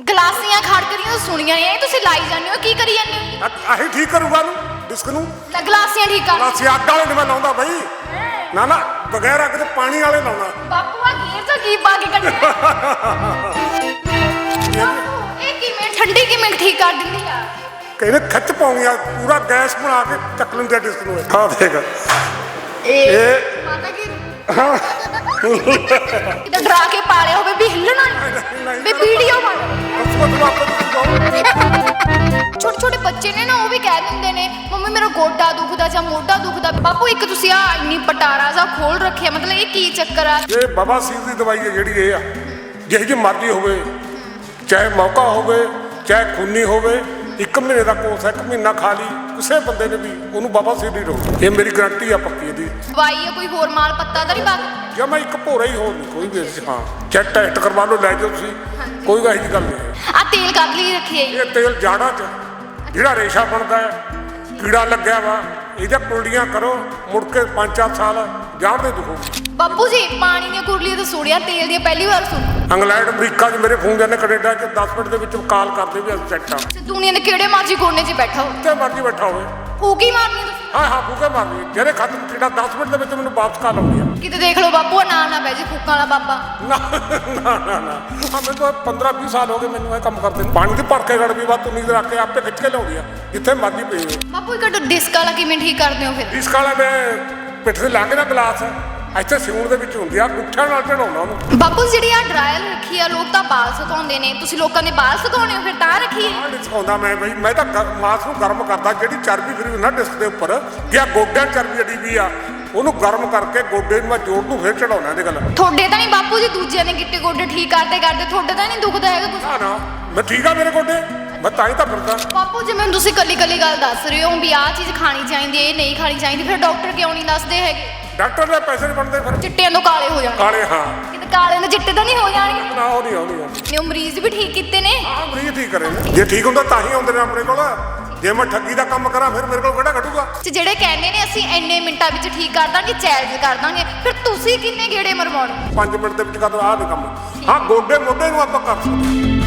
ਗਲਾਸੀਆਂ ਖੜਕਦੀਆਂ ਸੁਣੀਆਂ ਨੇ ਇਹ ਤੁਸੀਂ ਲਾਈ ਜਾਂਦੇ ਹੋ ਕੀ ਕਰੀ ਜਾਂਦੇ ਹੋ? ਆਹੀ ਠੀਕ ਕਰੂਗਾ ਨੂੰ ਡਿਸਕ ਨੂੰ। ਲੈ ਗਲਾਸੀਆਂ ਠੀਕ ਕਰ ਅਸੀਂ ਅੱਗ ਵਾਲੇ ਨਹੀਂ ਮੈਂ ਲਾਉਂਦਾ ਬਈ। ਨਾ ਨਾ ਬਗੈਰ ਅੱਗ ਤੇ ਪਾਣੀ ਵਾਲੇ ਲਾਉਣਾ। ਬਾਪੂ ਆ ਗੇਰ ਚ ਕੀ ਪਾ ਕੇ ਕੱਢਿਆ? ਬਾਪੂ, ਇਹ ਕਿਵੇਂ ਠੰਡੀ ਕਿਵੇਂ ਠੀਕ ਕਰ ਦਿੰਦੀ ਆ? ਕਹਿੰਦੇ ਖਿੱਚ ਪਾਉਣੀ ਆ ਪੂਰਾ ਗੈਸ ਬਣਾ ਕੇ ਚੱਕ ਲੈਂਦੇ ਆ ਡਿਸਕ ਨੂੰ। ਹਾਂ ਦੇਖ। ਇਹ ਇਹ ਮਾਤਾ ਕੀ ਕਿਤੇ ਡਰਾ ਕੇ ਪਾਲਿਆ ਹੋਵੇ ਵੀ ਹਿੱਲਣਾ ਨਹੀਂ ਵੀ ਵੀਡੀਓ ਬਣ ਛੋਟੇ ਛੋਟੇ ਬੱਚੇ ਨੇ ਨਾ ਉਹ ਵੀ ਕਹਿ ਦਿੰਦੇ ਨੇ ਮੰਮੀ ਮੇਰਾ ਗੋਡਾ ਦੁਖਦਾ ਜਾਂ ਮੋਢਾ ਦੁਖਦਾ ਬਾਪੂ ਇੱਕ ਤੁਸੀਂ ਆ ਇੰਨੀ ਪਟਾਰਾ ਜਾਂ ਖੋਲ ਰੱਖਿਆ ਮਤਲਬ ਇਹ ਕੀ ਚੱਕਰ ਆ ਇਹ ਬਾਬਾ ਸੀਰ ਦੀ ਦਵਾਈ ਹੈ ਜਿਹੜੀ ਇਹ ਆ ਜਿਹੀ ਜੀ ਮਰਜ਼ੀ ਹੋਵੇ ਚਾਹੇ ਮੌਕਾ ਹੋਵੇ ਚਾਹੇ ਖੂਨੀ ਹੋਵੇ ਇੱਕ ਮਹੀਨੇ ਦਾ ਕੋਰਸ ਹੈ ਇੱਕ ਮਹੀਨਾ ਖਾ ਲਈ ਕਿਸੇ ਬੰਦੇ ਨੇ ਵੀ ਉਹਨੂੰ ਬਾਬਾ ਦੀ ਰੋ ਇਹ ਮੇਰੀ ਗਾਰੰਟੀ ਆ ਪੱਕੀ ਇਹਦੀ। ਦਵਾਈ ਆ ਕੋਈ ਹੋਰ ਮਾਲ ਪੱਤਾ ਤਾਂ ਨਹੀਂ ਬਾਕੀ ਜੇ ਮੈਂ ਇੱਕ ਭੋਰਾ ਹੀ ਹੋਰ ਨਹੀਂ ਕੋਈ ਵੀ ਇਹਦੇ 'ਚ, ਹਾਂ। ਚਾਹੇ ਟੈਸਟ ਕਰਵਾ ਲਓ ਲੈ ਜਾਓ ਤੁਸੀਂ। ਕੋਈ ਇਹੋ ਜਿਹੀ ਗੱਲ ਨਹੀਂ। ਆ ਤੇਲ ਕੱਢ ਲਈ ਰੱਖੀ ਹੈ ਜੀ। ਇਹ ਤੇਲ ਜਾੜਾਂ 'ਚ। ਜਿਹੜਾ ਰੇਸ਼ਾ ਬਣਦਾ ਹੈ ਕੀੜਾ ਲੱਗਿਆ ਵਾ। ਇਹਦੇ ਕੁੰਡੀਆਂ ਕਰੋ ਮੁੜ ਕੇ 5-4 ਸਾਲ ਜਾੜ ਦੇ ਦੁਖੋ। ਬਾਪੂ ਜੀ ਪਾਣੀ ਦੀਆਂ ਕੁਰਲੀਆਂ ਤਾਂ ਸੁਣਿਆ ਤੇਲ ਦੀਆਂ ਪਹਿਲੀ ਵਾਰ ਸੁਣ। ਇੰਗਲੈਂਡ ਅਮਰੀਕਾ 'ਚ ਮੇਰੇ ਫੋਨ ਜਾਂਦੇ ਕੈਨੇਡਾ 'ਚ 10 ਮਿੰਟ ਦੇ ਵਿੱਚ ਕਾਲ ਕਰਦੇ ਵੀ ਅਸੀਂ ਸੈੱਟ ਆ। ਤੇ ਦੁਨੀਆ ਦੇ ਕਿਹੜੇ ਮਰਜ਼ੀ ਕੋਨੇ 'ਚ ਬੈਠਾ ਹੋ। ਜਿੱਥੇ ਮਰਜ਼ੀ ਬੈਠਾ ਹੋਵੇ। ਫੂਕੀ ਮਾਰਨੀ ਤੁਸੀਂ? ਹਾਂ ਹਾਂ ਫੂਕੇ ਮਾਰਨੀ। ਜਿਹੜੇ ਖਤਮ ਕੀੜਾ 10 ਮਿੰਟ ਦੇ ਵਿੱਚ ਮੈਨੂੰ ਵਾਪਸ ਕਾਲ ਆਉਂਦੀ ਆ। ਕਿਤੇ ਦੇਖ ਲਓ ਬਾਪੂ ਆ ਨਾ ਨਾ ਬਹਿ ਜੇ ਫੂਕਾਂ ਵਾਲਾ ਬਾਬਾ। ਨਾ ਨਾ ਨਾ ਨਾ। ਆ ਮੈਨੂੰ ਤਾਂ 15 20 ਸਾਲ ਹੋ ਗਏ ਮੈਨੂੰ ਇਹ ਕੰਮ ਕਰਦੇ ਨੂੰ। ਪਾਣੀ ਦੀ ਭਰ ਕੇ ਗੜ ਵੀ ਬਾਤ ਉਮੀਦ ਰੱਖ ਕੇ ਆਪੇ ਖਿੱਚ ਕੇ ਲਾਉਂਦੀ ਆ। ਜਿੱਥੇ ਮਰਜ਼ੀ ਪਈ ਹੋਵੇ ਬਾਪੂ ਇੱਕ ਡਿਸਕ ਵਾਲਾ ਕਿਵੇਂ ਠੀਕ ਕਰਦੇ ਹੋ ਫਿਰ? ਇਸ ਕਾਲਾ ਮੈਂ ਪਿੱਠ ਤੇ ਲਾ ਕੇ ਨਾ ਗਲਾਸ। ਇੱਥੇ ਸਿਉਣ ਦੇ ਵਿੱਚ ਹੁੰਦੀ ਆ ਗੁੱਠਿਆਂ ਨਾਲ ਚੜਾਉਣਾ ਉਹਨੂੰ। ਬਾਪੂ ਜਿਹੜੀ ਆ ਡਰਾਇਲ ਰੱਖੀ ਆ ਲੋਕ ਤਾਂ ਬਾਲ ਸੁਕਾਉਂਦੇ ਨੇ। ਤੁਸੀਂ ਲੋਕਾਂ ਦੇ ਬਾਲ ਸੁਕਾਉਣੇ ਹੋ ਫਿਰ ਤਾਂ ਰੱਖੀ ਹੈ ਆਹ ਨਹੀਂ ਸਿਖਾਉਂਦਾ ਮੈਂ ਬਈ। ਮੈਂ ਤਾਂ ਗ- ਮਾਸ ਨੂੰ ਗਰਮ ਕਰਦਾ ਜਿਹੜੀ ਚਰਬੀ ਫਰੀ ਨਾ ਡਿਸਕ ਦੇ ਉੱਪਰ ਆ ਗੋਡਿਆਂ 'ਚ ਚਰਬੀ ਅੜੀ ਵੀ ਆ ਉਹਨੂੰ ਗਰਮ ਕਰਕੇ ਗੋਡੇ ਨੂੰ ਮੈਂ ਜੋੜ ਨੂੰ ਫੇਰ ਚੜਾਉਣਾ ਇਹਦੇ ਗੱਲ ਤੁਹਾਡੇ ਤਾਂ ਨਹੀਂ ਬਾਪੂ ਜੀ ਦੂਜਿਆਂ ਦੇ ਗਿੱਟੇ ਗੋਡੇ ਠੀਕ ਕਰਦੇ ਕਰਦੇ ਤੁਹਾਡੇ ਤਾਂ ਨਹੀਂ ਦੁਖਦਾ ਹੈਗਾ ਕੁਝ ਨਾ ਨਾ ਮੈਂ ਠੀਕ ਆ ਮੇਰੇ ਗੋਡੇ। ਮੈਂ ਤਾਂ ਹੀ ਤਾਂ ਫਿਰਦਾ। ਬਾਪੂ ਜੀ ਮੈਨੂੰ ਤੁਸੀਂ ਕੱਲੀ ਕੱਲੀ ਗੱਲ ਦੱਸ ਰਹੇ ਹੋ ਵੀ ਆਹ ਚੀਜ਼ ਖਾਣੀ ਚਾਹੀਦੀ ਹੈ ਇਹ ਨਹੀਂ ਖਾਣੀ ਚਾਹੀਦੀ ਫਿਰ ਡਾਕਟਰ ਕਿਉਂ ਨਹੀਂ ਦੱਸਦੇ ਹੈਗੇ? ਡਾਕਟਰ ਦੇ ਪੈਸੇ ਨਹੀਂ ਬਣਦੇ ਫਿਰ। ਚਿੱਟਿਆਂ ਤੋਂ ਕਾਲੇ ਹੋ ਜਾਣਗੇ। ਕਾਲੇ ਹਾਂ। ਕਿਤੇ ਕਾਲੇ ਦੇ ਚਿੱਟੇ ਤਾਂ ਨਹੀਂ ਹੋ ਜਾਣਗੇ। ਨਾ ਉਹ ਨਹੀਂ ਆਉਂਦੀ ਨੇ ਉਹ ਮਰੀਜ਼ ਵੀ ਠੀਕ ਕੀਤੇ ਨੇ। ਆਹ ਮਰੀਜ਼ ਠੀਕ ਕਰੇ। ਨੇ ਜੇ ਠੀਕ ਹੁੰਦਾ ਤਾਂ ਹੀ ਆਉਂਦੇ ਨੇ ਆਪਣੇ ਕੋਲ। ਜੇ ਮੈਂ ਠੱਗੀ ਦਾ ਕੰਮ ਕਰਾਂ ਫਿਰ ਮੇਰੇ ਕੋਲ ਕਿਹੜਾ ਘਟੂਗਾ? ਤੇ ਜਿਹੜੇ ਕਹਿੰਦੇ ਨੇ ਅਸੀਂ ਇੰਨੇ ਮਿੰਟਾਂ ਵਿੱਚ ਠੀਕ ਕਰ ਦਾਂਗੇ ਚੈਲੰਜ ਕਰ ਦਾਂਗੇ ਫਿਰ ਤੁਸੀਂ ਕਿੰਨੇ ਗੇੜੇ ਮਰਵਾਉਣੇ? 5 ਮਿੰਟ ਦੇ ਵਿੱਚ ਕਰ ਆਹ ਨਹੀਂ ਕੰਮ। ਹਾਂ ਗੋਡੇ ਮੋਢੇ ਨੂੰ ਆਪਾਂ ਕਰ ਸਕਦੇ ਹਾਂ।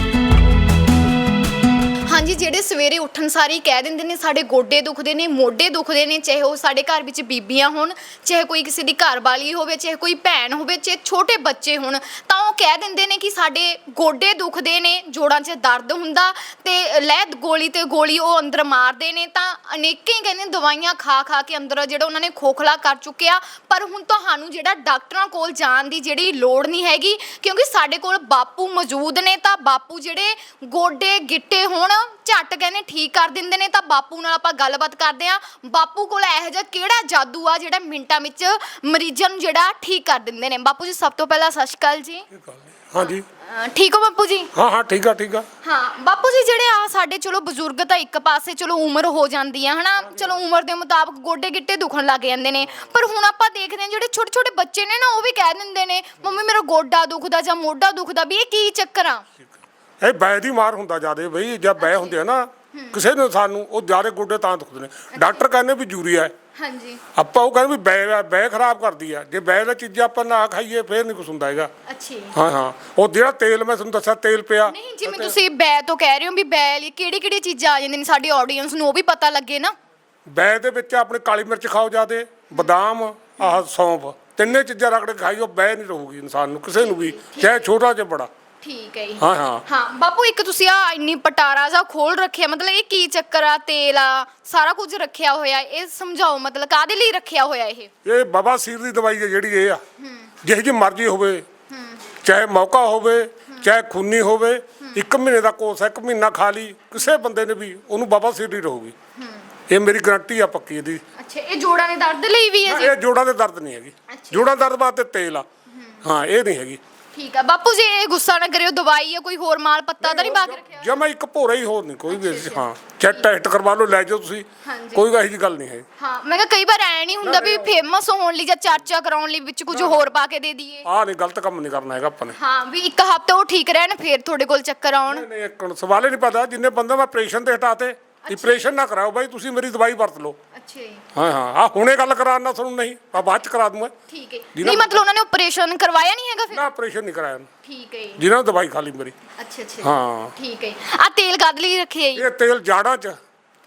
ਹਾਂਜੀ, ਜਿਹੜੇ ਸਵੇਰੇ ਉੱਠਣ ਸਾਰੀ ਹੀ ਕਹਿ ਦਿੰਦੇ ਨੇ, ਸਾਡੇ ਗੋਡੇ ਦੁਖਦੇ ਨੇ, ਮੋਢੇ ਦੁਖਦੇ ਨੇ, ਚਾਹੇ ਉਹ ਸਾਡੇ ਘਰ ਵਿੱਚ ਬੀਬੀਆਂ ਹੋਣ, ਚਾਹੇ ਕੋਈ ਕਿਸੇ ਦੀ ਘਰਵਾਲੀ ਹੋਵੇ, ਚਾਹੇ ਕੋਈ ਭੈਣ ਹੋਵੇ, ਚਾਹੇ ਛੋਟੇ ਬੱਚੇ ਹੋਣ, ਤਾਂ ਉਹ ਕਹਿ ਦਿੰਦੇ ਨੇ ਕਿ ਸਾਡੇ ਗੋਡੇ ਦੁਖਦੇ ਨੇ, ਜੋੜਾਂ 'ਚ ਦਰਦ ਹੁੰਦਾ ਤੇ ਲੈ ਗੋਲੀ ਤੇ ਗੋਲੀ ਉਹ ਅੰਦਰ ਮਾਰਦੇ ਨੇ, ਤਾਂ ਅਨੇਕਾਂ ਹੀ ਕਹਿੰਦੇ ਨੇ ਦਵਾਈਆਂ ਖਾ ਖਾ ਕੇ ਅੰਦਰ ਜਿਹੜਾ ਉਹਨਾਂ ਨੇ ਖੋਖਲਾ ਕਰ ਚੁੱਕਿਆ। ਪਰ ਹੁਣ ਤੁਹਾਨੂੰ ਜਿਹੜਾ ਡਾਕਟਰਾਂ ਕੋਲ ਜਾਣ ਦੀ ਜਿਹੜੀ ਲੋੜ ਨਹੀਂ ਹੈਗੀ, ਕਿਉਂਕਿ ਸਾਡੇ ਕੋਲ ਬਾਪੂ ਮੌਜੂਦ ਨੇ, ਤਾਂ ਬਾਪੂ ਜਿਹੜੇ ਗੋਡੇ ਗਿੱਟੇ ਹੋਣ ਝੱਟ ਕਹਿੰਦੇ ਠੀਕ ਕਰ ਦਿੰਦੇ ਨੇ ਤਾਂ ਬਾਪੂ ਨਾਲ ਆਪਾਂ ਗੱਲਬਾਤ ਕਰਦੇ ਆਂ ਬਾਪੂ ਕੋਲ ਇਹੋ ਜਿਹਾ ਕਿਹੜਾ ਜਾਦੂ ਆ ਜਿਹੜਾ ਮਿੰਟਾਂ ਵਿੱਚ ਮਰੀਜ਼ਾਂ ਨੂੰ ਜਿਹੜਾ ਠੀਕ ਕਰ ਦਿੰਦੇ ਨੇ? ਬਾਪੂ ਜੀ ਸਭ ਤੋਂ ਪਹਿਲਾਂ ਸਤਿ ਸ਼੍ਰੀ ਅਕਾਲ ਜੀ। ਇਹ ਗੱਲ ਨਹੀਂ। ਹਾਂਜੀ ਅਹ ਠੀਕ ਹੋ ਬਾਪੂ ਜੀ? ਹਾਂ ਹਾਂ ਠੀਕ ਆ ਠੀਕ ਆ। ਹਾਂ ਬਾਪੂ ਜੀ ਜਿਹੜੇ ਆ ਸਾਡੇ ਚਲੋ ਬਜ਼ੁਰਗ ਤਾਂ ਇੱਕ ਪਾਸੇ ਚਲੋ ਉਮਰ ਹੋ ਜਾਂਦੀ ਆ ਹਨਾ? ਚਲੋ ਉਮਰ ਦੇ ਮੁਤਾਬਕ ਗੋਡੇ ਗਿੱਟੇ ਦੁਖਣ ਲੱਗ ਜਾਂਦੇ ਨੇ। ਪਰ ਹੁਣ ਆਪਾਂ ਦੇਖਦੇ ਹਾਂ ਜਿਹੜੇ ਛੋਟੇ ਛੋਟੇ ਬੱਚੇ ਨੇ ਨਾ ਉਹ ਵੀ ਕਹਿ ਦਿੰਦੇ ਨੇ ਮੰਮੀ ਮੇਰਾ ਗੋਡਾ ਦੁਖਦਾ ਜਾਂ ਮੋਢਾ ਦੁਖਦਾ ਵੀ ਇਹ ਕੀ ਚੱਕਰ ਆ? ਇਹ ਬੈ ਦੀ ਮਾਰ ਹੁੰਦਾ ਜਿਆਦੇ ਬਈ ਜਦ ਬੈ ਹੁੰਦੇ ਆ ਨਾ ਕਿਸੇ ਨੂੰ ਸਾਨੂੰ ਉਹ ਜਿਆਦੇ ਗੋਡੇ ਤਾਂ ਦੁਖਦੇ ਨੇ। ਡਾਕਟਰ ਕਹਿੰਦੇ ਵੀ ਯੂਰੀਆ ਹੈ। ਹਾਂਜੀ। ਆਪਾਂ ਉਹ ਕਹਿੰਦੇ ਵੀ ਬੈ ਬੈ ਖਰਾਬ ਕਰਦੀ ਆ ਜੇ ਬੈ ਦਾ ਚੀਜ਼ਾਂ ਆਪਾਂ ਨਾ ਖਾਈਏ ਫੇਰ ਨਹੀਂ ਕੁਛ ਹੁੰਦਾ ਹੈਗਾ। ਅੱਛੀ। ਹਾਂ ਹਾਂ। ਉਹ ਜਿਹੜਾ ਤੇਲ ਮੈਂ ਤੁਹਾਨੂੰ ਦੱਸਿਆ ਤੇਲ ਪਿਆ। ਨਹੀਂ ਜਿਵੇਂ ਤੁਸੀਂ ਬੈ ਤੋਂ ਕਹਿ ਰਹੇ ਹੋ ਵੀ ਬੈ ਲਈ ਕਿਹੜੀ ਕਿਹੜੀ ਚੀਜ਼ਾਂ ਆ ਜਾਂਦੀਆਂ ਨੇ ਸਾਡੀ ਆਡੀਅנס ਨੂੰ ਉਹ ਵੀ ਪਤਾ ਲੱਗੇ ਨਾ। ਬੈ ਦੇ ਵਿੱਚ ਆਪਣੇ ਕਾਲੀ ਮਿਰਚ ਖਾਓ ਜਿਆਦੇ ਬਦਾਮ ਆਹ ਸੌਂਫ ਤਿੰਨੇ ਚੀਜ਼ਾਂ ਰਗੜ ਕੇ ਖਾਈਓ ਬੈ ਨਹੀਂ ਰਹੂਗੀ ਇਨਸਾਨ ਨੂੰ ਕਿਸੇ ਨੂੰ ਵੀ ਚਾਹੇ ਛੋਟਾ ਚਾਹੇ ਬੜਾ। ਠੀਕ ਹੈ ਜੀ। ਹਾਂ ਹਾਂ। ਹਾਂ ਬਾਪੂ ਇੱਕ ਤੁਸੀਂ ਆ ਇੰਨੀ ਪਟਾਰਾ ਜਾ ਖੋਲ ਰੱਖਿਆ ਮਤਲਬ ਇਹ ਕੀ ਚੱਕਰ ਆ? ਤੇਲ ਆ ਸਾਰਾ ਕੁਝ ਰੱਖਿਆ ਹੋਇਆ ਇਹ ਸਮਝਾਓ ਮਤਲਬ ਕਾਦੇ ਲਈ ਰੱਖਿਆ ਹੋਇਆ ਇਹ? ਇਹ ਬਾਬਾ ਸੀਰ ਦੀ ਦਵਾਈ ਹੈ ਜਿਹੜੀ ਇਹ ਆ। ਜਿਹੀ ਜੀ ਮਰਜ਼ੀ ਹੋਵੇ ਚਾਹੇ ਮੌਕਾ ਹੋਵੇ ਚਾਹੇ ਖੂਨੀ ਹੋਵੇ ਇੱਕ ਮਹੀਨੇ ਦਾ ਕੋਰਸ ਹੈ ਇੱਕ ਮਹੀਨਾ ਖਾ ਲਈ ਕਿਸੇ ਬੰਦੇ ਨੇ ਵੀ ਉਹਨੂੰ ਬਾਬਾ ਸੀਰ ਦੀ ਰਹੂਗੀ। ਇਹ ਮੇਰੀ ਗਾਰੰਟੀ ਆ ਪੱਕੀ ਇਹਦੀ। ਅੱਛਾ ਇਹ ਜੋੜਾਂ ਦੇ ਦਰਦ ਲਈ ਵੀ ਹੈ ਜੀ? ਇਹ ਜੋੜਾਂ ਦੇ ਦਰਦ ਨਹੀਂ ਹੈਗੀ। ਜੋੜਾਂ ਦਰਦ ਵਾਸਤੇ ਤੇਲ ਆ। ਹਾਂ ਇਹ ਨਹੀਂ ਹੈਗੀ। ਠੀਕ ਆ। ਬਾਪੂ ਜੀ ਇਹ ਗੁੱਸਾ ਨਾ ਕਰਿਓ ਦਵਾਈ ਆ ਕੋਈ ਹੋਰ ਮਾਲ ਪੱਤਾ ਤਾਂ ਨਹੀਂ ਕੇ ਰੱਖਿਆ? ਜੇ ਮੈਂ ਇੱਕ ਭੋਰਾ ਹੀ ਹੋਰ ਨਹੀਂ ਕੋਈ ਵੀ ਹਾਂ ਚਾਹੇ ਟੈਸਟ ਕਰਵਾ ਲਓ ਲੈ ਜਾਓ ਤੁਸੀਂ ਹਾਂਜੀ। ਕੋਈ ਇਹੋ ਜਿਹੀ ਗੱਲ ਨਹੀਂ ਹੈ। ਹਾਂ ਮੈਂ ਕਿਹਾ ਕਈ ਵਾਰ ਐ ਨਹੀਂ ਹੁੰਦਾ ਵੀ ਫੇਮਸ ਹੋਣ ਲਈ ਜਾਂ ਚਰਚਾ ਕਰਾਉਣ ਲਈ ਵਿੱਚ ਕੁਝ ਹੋਰ ਪਾ ਕੇ ਦੇ ਦਈਏ। ਆਹ ਨਹੀਂ ਗਲਤ ਕੰਮ ਨਹੀਂ ਕਰਨਾ ਹੈਗਾ ਆਪਾਂ ਨੇ। ਹਾਂ ਵੀ ਇੱਕ ਹਫ਼ਤਾ ਉਹ ਠੀਕ ਰਹਿਣ ਫਿਰ ਤੁਹਾਡੇ ਕੋਲ ਚੱਕਰ ਆਉਣ। ਨਹੀਂ ਨਹੀਂ ਇੱਕ ਸਵਾਲ ਹੀ ਨਹੀਂ ਪਤਾ ਜਿੰਨੇ ਬੰਦੇ ਮੈਂ ਆਪਰੇਸ਼ਨ ਤੇ ਹਟਾਤੇ ਆਪਰੇਸ਼ਨ ਨਾ ਕਰਾਓ ਬਾਈ ਤੁਸੀਂ ਮੇਰੀ ਦਵਾਈ ਵਰਤ ਲਓ। ਅੱਛਾ ਜੀ। ਹਾਂ ਹਾਂ। ਆ ਹੁਣੇ ਗੱਲ ਕਰਾਉਣਾ ਤੁਹਾਨੂੰ ਨਹੀਂ ਆ ਬਾਅਦ ਚ ਕਰਾ ਦੂੰਗਾ। ਠੀਕ ਹੈ। ਨਹੀਂ ਮਤਲਬ ਉਹਨਾਂ ਨੇ ਆਪਰੇਸ਼ਨ ਕਰਵਾਇਆ ਨਹੀਂ ਹੈਗਾ ਫਿਰ? ਨਾ ਆਪਰੇਸ਼ਨ ਨਹੀਂ ਕਰਾਇਆ ਠੀਕ ਹੈ ਜੀ। ਜਿਹਨਾਂ ਨੂੰ ਦਵਾਈ ਖਾ ਲਈ ਮੇਰੀ। ਅੱਛਾ ਅੱਛਾ। ਹਾਂ। ਠੀਕ ਹੈ। ਆ ਤੇਲ ਕਦ ਲਈ ਰੱਖਿਆ ਜੀ। ਇਹ ਤੇਲ ਜਾੜਾਂ ਚ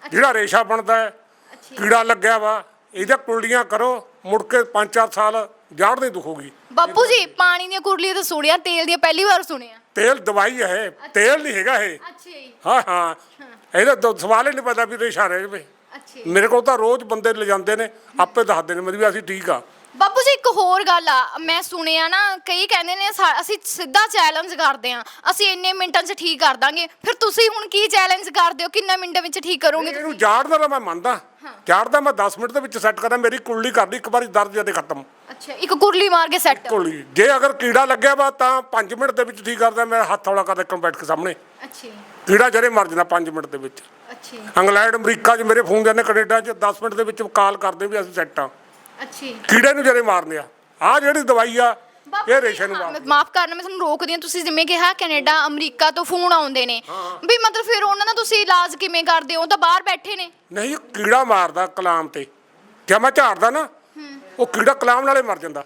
ਜਿਹੜਾ ਰੇਸ਼ਾ ਬਣਦਾ ਹੈ ਅੱਛਾ। ਕੀੜਾ ਲੱਗਿਆ ਵਾ ਇਹਦਾ ਕੁਲਡੀਆਂ ਕਰੋ ਮੁੜ ਕੇ 5-4 ਸਾਲ ਜਾੜ ਨਹੀਂ ਦੁਖੂਗੀ। ਬਾਪੂ ਜੀ ਪਾਣੀ ਦੀਆਂ ਕੁਰਲੀਆਂ ਤਾਂ ਸੁਣਿਆ ਤੇਲ ਦੀਆਂ ਪਹਿਲੀ ਵਾਰ ਸੁਣਿਆ। ਤੇਲ ਦਵਾਈ ਹੈ ਤੇਲ ਨਹੀਂ ਹੈਗਾ ਇਹ। ਅੱਛਾ ਜੀ। ਹਾਂ ਹਾਂ। ਇਹਦਾ ਸਵਾਲ ਹੀ ਨਹੀਂ ਪਤਾ ਵੀ ਰੇਸ਼ਾ ਰਹਿ ਜਵੇ। ਮੇਰੇ ਕੋਲ ਤਾਂ ਰੋਜ਼ ਬੰਦੇ ਲਿਜਾਂਦੇ ਨੇ ਆਪੇ ਦੱਸਦੇ ਨੇ ਮੈਨੂੰ ਵੀ ਅਸੀਂ ਠੀਕ ਆ। ਬਾਪੂ ਜੀ ਇੱਕ ਹੋਰ ਗੱਲ ਆ ਮੈਂ ਸੁਣਿਆ ਨਾ ਕਈ ਕਹਿੰਦੇ ਨੇ ਸਾ- ਅਸੀਂ ਸਿੱਧਾ ਚੈਲੰਜ ਕਰਦੇ ਆ ਅਸੀਂ ਇੰਨੇ ਮਿੰਟਾਂ 'ਚ ਠੀਕ ਕਰ ਦਾਂਗੇ ਫਿਰ ਤੁਸੀਂ ਹੁਣ ਕੀ ਚੈਲੰਜ ਕਰਦੇ ਹੋ ਕਿੰਨੇ ਮਿੰਟਾਂ ਵਿੱਚ ਠੀਕ ਕਰੋਗੇ ਇਹਨੂੰ ਜਾੜ ਦਾ ਤਾਂ ਮੈਂ ਮੰਨਦਾ ਜਾੜ ਦਾ ਮੈਂ 10 ਮਿੰਟ ਦੇ ਵਿੱਚ ਸੈੱਟ ਕਰਾਂ ਮੇਰੀ ਕੁਲਡੀ ਕਰਦੀ ਇੱਕ ਵਾਰੀ ਦਰਦ ਜਦੇ ਖਤਮ। ਅੱਛਾ ਇੱਕ ਕੁਰਲੀ ਮਾਰ ਕੇ ਸੈੱਟ ਕੁਲਡੀ ਜੇ ਅਗਰ ਕੀੜਾ ਲੱਗਿਆ ਵਾ ਤਾਂ 5 ਮਿੰਟ ਦੇ ਵਿੱਚ ਠੀਕ ਕਰਦਾ ਮੇਰਾ ਹੱਥ ਹੌਲਾ ਕਰਦਾ ਕੰਪੈਟ ਕੇ ਸਾਹਮਣੇ। ਅੱਛਾ। ਜੀ, ਕੀੜਾ ਜਰੇ ਮਰ ਜਾਂਦਾ 5 ਮਿੰਟ ਦੇ ਵਿੱਚ। ਅੱਛਾ। ਜੀ, ਇੰਗਲੈਂਡ ਅਮਰੀਕਾ 'ਚ ਮੇਰੇ ਫੋਨ ਜਾਂਦੇ ਕੈਨੇਡਾ 'ਚ 10 ਮਿੰਟ ਦੇ ਵਿੱਚ ਕਾਲ ਕਰਦੇ ਵੀ ਅਸੀਂ ਸੈੱਟ ਆ। ਅੱਛਾ। ਜੀ। ਕੀੜੇ ਨੂੰ ਜਰੇ ਮਾਰਨੇ ਆ। ਆ ਜਿਹੜੀ ਦਵਾਈ ਆ ਬਾਪੂ ਇਹ ਜੀ, ਰੇਸ਼ੇ ਨੂੰ ਹਾਂ, ਮਾਰਦੀ ਮਾਫ ਕਰਨਾ ਮੈਂ ਤੁਹਾਨੂੰ ਰੋਕਦੀ ਹਾਂ ਤੁਸੀਂ ਜਿਵੇਂ ਕਿਹਾ ਕੈਨੇਡਾ ਅਮਰੀਕਾ ਤੋਂ ਫੋਨ ਆਉਂਦੇ ਨੇ। ਵੀ ਮਤਲਬ ਫਿਰ ਉਹਨਾਂ ਦਾ ਤੁਸੀਂ ਇਲਾਜ ਕਿਵੇਂ ਕਰਦੇ ਹੋ? ਉਹ ਤਾਂ ਬਾਹਰ ਬੈਠੇ ਨੇ। ਨਹੀਂ ਕੀੜਾ ਮਾਰਦਾ ਕਲਾਮ ਤੇ। ਜੇ ਮੈਂ ਝਾੜਦਾ ਨਾ ਉਹ ਕੀੜਾ ਕਲਾਮ ਨਾਲੇ ਮਰ ਜਾਂਦਾ।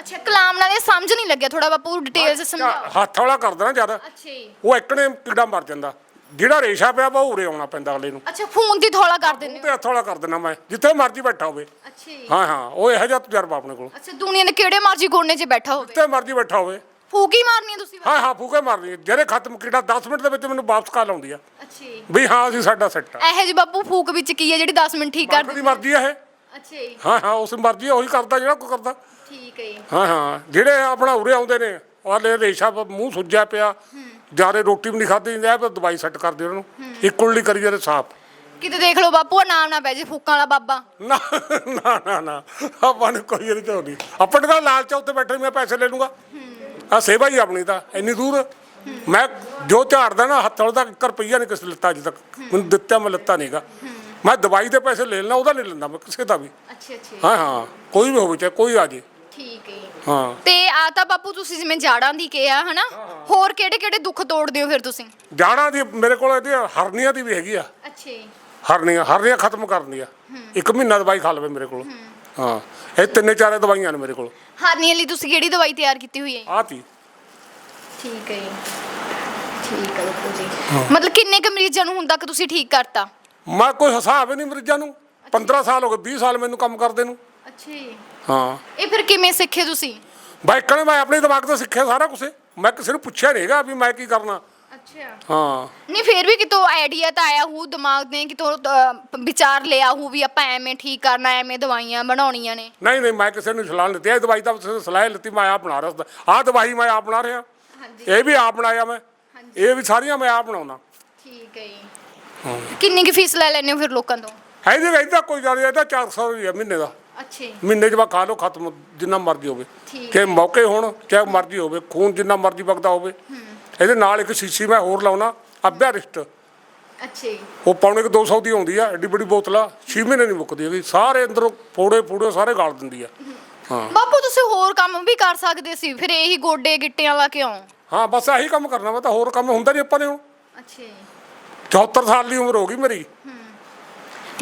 ਅੱਛਾ ਕਲਾਮ ਨਾਲ ਇਹ ਸਮਝ ਨਹੀਂ ਲੱਗਿਆ ਥੋੜਾ ਬਾਪੂ ਡਿਟੇਲਸ ਸਮਝਾਓ ਹੱਥ ਹੌਲਾ ਕਰਦਾ ਨਾ ਜ਼ਿਆਦਾ। ਅੱਛਾ ਜੀ। ਉਹ ਇੱਕਨੇ ਕੀੜਾ ਮਰ ਜਾਂਦਾ। ਜਿਹੜਾ ਰੇਸ਼ਾ ਪਿਆ ਵਾ ਉਰੇ ਆਉਣਾ ਪੈਂਦਾ ਅਗਲੇ ਨੂੰ। ਅੱਛਾ ਫੋਨ ਦੀ ਥੋੜਾ ਕਰ ਦਿੰਦੇ ਹੋ। ਤੇ ਹੱਥ ਕਰ ਦੇਣਾ ਮੈਂ ਜਿੱਥੇ ਮਰਜ਼ੀ ਬੈਠਾ ਹੋਵੇ। ਅੱਛਾ ਜੀ। ਹਾਂ ਹਾਂ ਉਹ ਇਹੋ ਜਿਹਾ ਤਜਰਬਾ ਆਪਣੇ ਕੋਲ। ਅੱਛਾ ਦੁਨੀਆ ਦੇ ਕਿਹੜੇ ਮਰਜ਼ੀ ਕੋਨੇ 'ਚ ਬੈਠਾ ਹੋਵੇ। ਜਿੱਥੇ ਮਰਜ਼ੀ ਬੈਠਾ ਹੋਵੇ। ਫੂਕੀ ਮਾਰਨੀ ਹੈ ਤੁਸੀਂ ਹਾਂ ਹਾਂ ਫੂਕੇ ਮਾਰਨੀ ਜਿਹੜੇ ਖਤਮ ਕੀੜਾ 10 ਮਿੰਟ ਦੇ ਵਿੱਚ ਮੈਨੂੰ ਵਾਪਸ ਕਾਲ ਆਉਂਦੀ ਆ। ਅੱਛਾ ਜੀ। ਵੀ ਹਾਂ ਅਸੀਂ ਸਾਡਾ ਸੈੱਟ ਆ। ਇਹੋ ਜੀ ਬਾਪੂ ਫੂਕ ਵਿੱਚ ਕੀ ਹੈ ਜਿਹੜੀ 10 ਮਿੰਟ ਠੀਕ ਕਰ ਆਪਣੀ ਮਰਜ਼ੀ ਆ ਇਹ। ਅੱਛਾ ਜੀ। ਹਾਂ ਹਾਂ ਉਸ ਮਰਜ਼ੀ ਆ, ਉਹੀ ਕਰਦਾ ਜਿਹੜਾ ਕੋਈ ਕਰਦਾ। ਠੀਕ ਹੈ ਜੀ। ਹਾਂ ਹਾਂ। ਜਿਹੜੇ ਆਪਣਾ ਉਰੇ ਆਉਂਦੇ ਨੇ ਵਾਲੇ ਰੇਸ਼ਾ ਮੂੰਹ ਸੁੱਜਿਆ ਪਿਆ ਜਾਰੇ ਰੋਟੀ ਵੀ ਨਹੀਂ ਖਾਧੀ ਜਾਂਦੀ ਪਰ ਦਵਾਈ ਸੈੱਟ ਕਰਦੇ ਉਹਨਾਂ ਨੂੰ। ਇੱਕ ਕੁਲੜੀ ਕਰੀ ਜਾਂਦੇ ਸਾਫ਼। ਕਿਤੇ ਦੇਖ ਲਓ ਬਾਪੂ ਨਾਮ ਨਾ ਪੈ ਜੇ ਫੂਕਾਂ ਵਾਲਾ ਬਾਬਾ। ਨਾ ਨਾ ਨਾ ਨਾ। ਆਪਾਂ ਨੂੰ ਕੋਈ ਨਹੀਂ। ਚਾਹੁੰਦੀ ਆਪਣੇ ਦਾ ਲਾਲਚ ਉੱਤੇ ਬੈਠੇ ਮੈਂ ਪੈਸੇ ਲੈ ਲੂੰਗਾ। ਆ ਸੇਵਾ ਹੀ ਆਪਣੀ ਤਾਂ ਇੰਨੀ ਦੂਰ। ਮੈਂ ਜੋ ਝਾੜਦਾ ਨਾ ਹੱਥ ਦਾ 1 ਰੁਪਈਆ ਨਹੀਂ ਕਿਸੇ ਲਿੱਤਾ ਅਜੇ ਤੱਕ। ਮੈਨੂੰ ਦਿੱਤਾ ਮੈਂ ਲਿੱਤਾ ਨਹੀਂਗਾ ਮੈਂ ਦਵਾਈ ਦੇ ਪੈਸੇ ਲੈ ਲੈਣਾ ਉਹਦਾ ਨਹੀਂ ਲੈਂਦਾ ਮੈਂ ਕਿਸੇ ਦਾ ਵੀ। ਅੱਛਾ ਅੱਛਾ। ਹਾਂ ਹਾਂ। ਕੋਈ ਵੀ ਹੋਵੇ ਚਾਹੇ ਕੋਈ ਆ ਜੇ। ਠੀਕ ਹੈ ਜੀ। ਹਾਂ। ਤੇ ਆ ਤਾਂ ਬਾਪੂ ਤੁਸੀਂ ਜਿਵੇਂ ਜਾੜਾਂ ਦੀ ਕਿਹਾ ਹਨਾ? ਹੋਰ ਕਿਹੜੇ ਕਿਹੜੇ ਦੁੱਖ ਤੋੜਦੇ ਹੋ ਫਿਰ ਤੁਸੀਂ? ਜਾਣਾ ਦੀ ਮੇਰੇ ਕੋਲ ਇਹਦੀ ਹਰਨੀਆਂ ਦੀ ਵੀ ਹੈਗੀ ਆ। ਅੱਛਾ ਜੀ। ਹਰਨੀਆਂ ਹਰਨੀਆਂ ਖਤਮ ਕਰਨੀ ਆ। ਇੱਕ ਮਹੀਨਾ ਦਵਾਈ ਖਾ ਲਵੇ ਮੇਰੇ ਕੋਲ। ਹਾਂ। ਇਹ ਤਿੰਨੇ ਚਾਰੇ ਦਵਾਈਆਂ ਨੇ ਮੇਰੇ ਕੋਲ। ਹਾਰਨੀਆਂ ਲਈ ਤੁਸੀਂ ਕਿਹੜੀ ਦਵਾਈ ਤਿਆਰ ਕੀਤੀ ਹੋਈ ਹੈ ਆਹ ਤੀ। ਠੀਕ ਹੈ ਜੀ। ਠੀਕ ਹੈ ਬਾਪੂ ਜੀ। ਮਤਲਬ ਕਿੰਨੇ ਕੁ ਮਰੀਜ਼ਾਂ ਨੂੰ ਹੁਣ ਤੱਕ ਤੁਸੀਂ ਠੀਕ ਕਰਤਾ? ਮੈਂ ਕੋਈ ਹਿਸਾਬ ਹੀ ਨਹੀਂ ਮਰੀਜ਼ਾਂ ਨੂੰ। 15 ਸਾਲ ਹੋ ਗਏ 20 ਸਾਲ ਮੈਨੂੰ ਕੰਮ ਕਰਦੇ ਨੂੰ। ਅੱਛਾ ਜੀ। ਹਾਂ। ਇਹ ਫਿਰ ਕਿਵੇਂ ਸਿੱਖੇ ਤੁਸੀਂ? ਬਾਈ ਕਹਣੇ ਮੈਂ ਆਪਣੇ ਦਿਮਾਗ ਤੋਂ ਸਿੱਖਿਆ ਸਾਰਾ ਕੁਝ ਮੈਂ ਕਿਸੇ ਨੂੰ ਪੁੱਛਿਆ ਨਹੀਂ ਹੈਗਾ ਵੀ ਮੈਂ ਕੀ ਕਰਨਾ। ਅੱਛਾ। ਹਾਂ। ਨਹੀਂ ਫਿਰ ਵੀ ਕਿਤੋਂ ਆਈਡੀਆ ਤਾਂ ਆਇਆ ਹੂ ਦਿਮਾਗ ਦੇ ਕਿਤੋਂ ਅਹ, ਵਿਚਾਰ ਲਿਆ ਹੂ ਵੀ ਆਪਾਂ ਐਵੇਂ ਠੀਕ ਕਰਨਾ ਐਵੇਂ ਦਵਾਈਆਂ ਬਣਾਉਣੀਆਂ ਨੇ। ਨਹੀਂ ਨਹੀਂ ਮੈਂ ਕਿਸੇ ਨੂੰ ਸਲਾਹ ਨਹੀਂ ਦਿੱਤੀ। ਇਹ ਦਵਾਈ ਤਾਂ ਕਿਸੇ ਨੇ ਸਲਾਹ ਲਿੱਤੀ ਮੈਂ ਆਪ ਬਣਾ ਰਿਹਾ ਆਹ ਦਵਾਈ ਮੈਂ ਆਪ ਬਣਾ ਰਿਹਾ। ਹਾਂਜੀ। ਇਹ ਵੀ ਆਪ ਬਣਾਇਆ ਮੈਂ। ਇਹ ਵੀ ਸਾਰੀਆਂ ਮੈਂ ਆਪ ਬਣਾਉਣਾ ਠੀਕ ਹੈ ਜੀ। ਕਿੰਨੀ ਕੀ ਫੀਸ ਲੈ ਲੈਂਦੇ ਹੋ ਫਿਰ ਲੋਕਾਂ ਤੋਂ? ਹੈ ਜੀ ਇਹਦਾ ਕੋਈ ਜ਼ਿਆਦਾ ਇਹਦਾ 400 ਰੁਪਏ ਮਹੀਨੇ ਦਾ। ਅੱਛਾ ਮਹੀਨੇ ਚ ਬਾ ਖਾ ਲਓ ਖਤਮ ਜਿੰਨਾ ਮਰਜ਼ੀ ਹੋਵੇ। ਠੀਕ ਚਾਹੇ ਮੌਕੇ ਹੋਣ ਚਾਹੇ ਮਰਜ਼ੀ ਹੋਵੇ ਖੂਨ ਜਿੰਨਾ ਮਰਜ਼ੀ ਵਗਦਾ ਹੋਵੇ। ਇਹਦੇ ਨਾਲ ਇੱਕ ਸ਼ੀਸ਼ੀ ਮੈਂ ਹੋਰ ਲਾਉਣਾ ਅਭਿਆ ਰਿਸ਼ਟ ਅੱਛਾ ਉਹ ਪੌਣੇ ਕੁ 200 ਦੀ ਆਉਂਦੀ ਆ ਐਡੀ ਬੜੀ ਬੋਤਲ ਆ 6 ਮਹੀਨੇ ਨਹੀਂ ਮੁੱਕਦੀ ਹੈਗੀ। ਸਾਰੇ ਅੰਦਰੋਂ ਫੋੜੇ ਫੂੜੇ ਸਾਰੇ ਗਾਲ ਦਿੰਦੀ ਆ। ਹਾਂ। ਬਾਪੂ ਤੁਸੀਂ ਹੋਰ ਕੰਮ ਵੀ ਕਰ ਸਕਦੇ ਸੀ ਫਿਰ ਇਹੀ ਗੋਡੇ ਗਿੱਟਿਆਂ ਲਾ ਕਿਉਂ? ਹਾਂ ਬਸ ਆਹੀ ਕੰਮ ਕਰਨਾ ਵਾ ਤਾਂ ਹੋਰ ਕੰਮ ਹੁੰਦਾ ਨਹੀਂ ਆਪਾਂ ਨੇ ਹੁਣ। ਅੱਛਾ ਜੀ। 74 ਸਾਲ ਦੀ ਉਮਰ ਹੋ ਗਈ ਮੇਰੀ।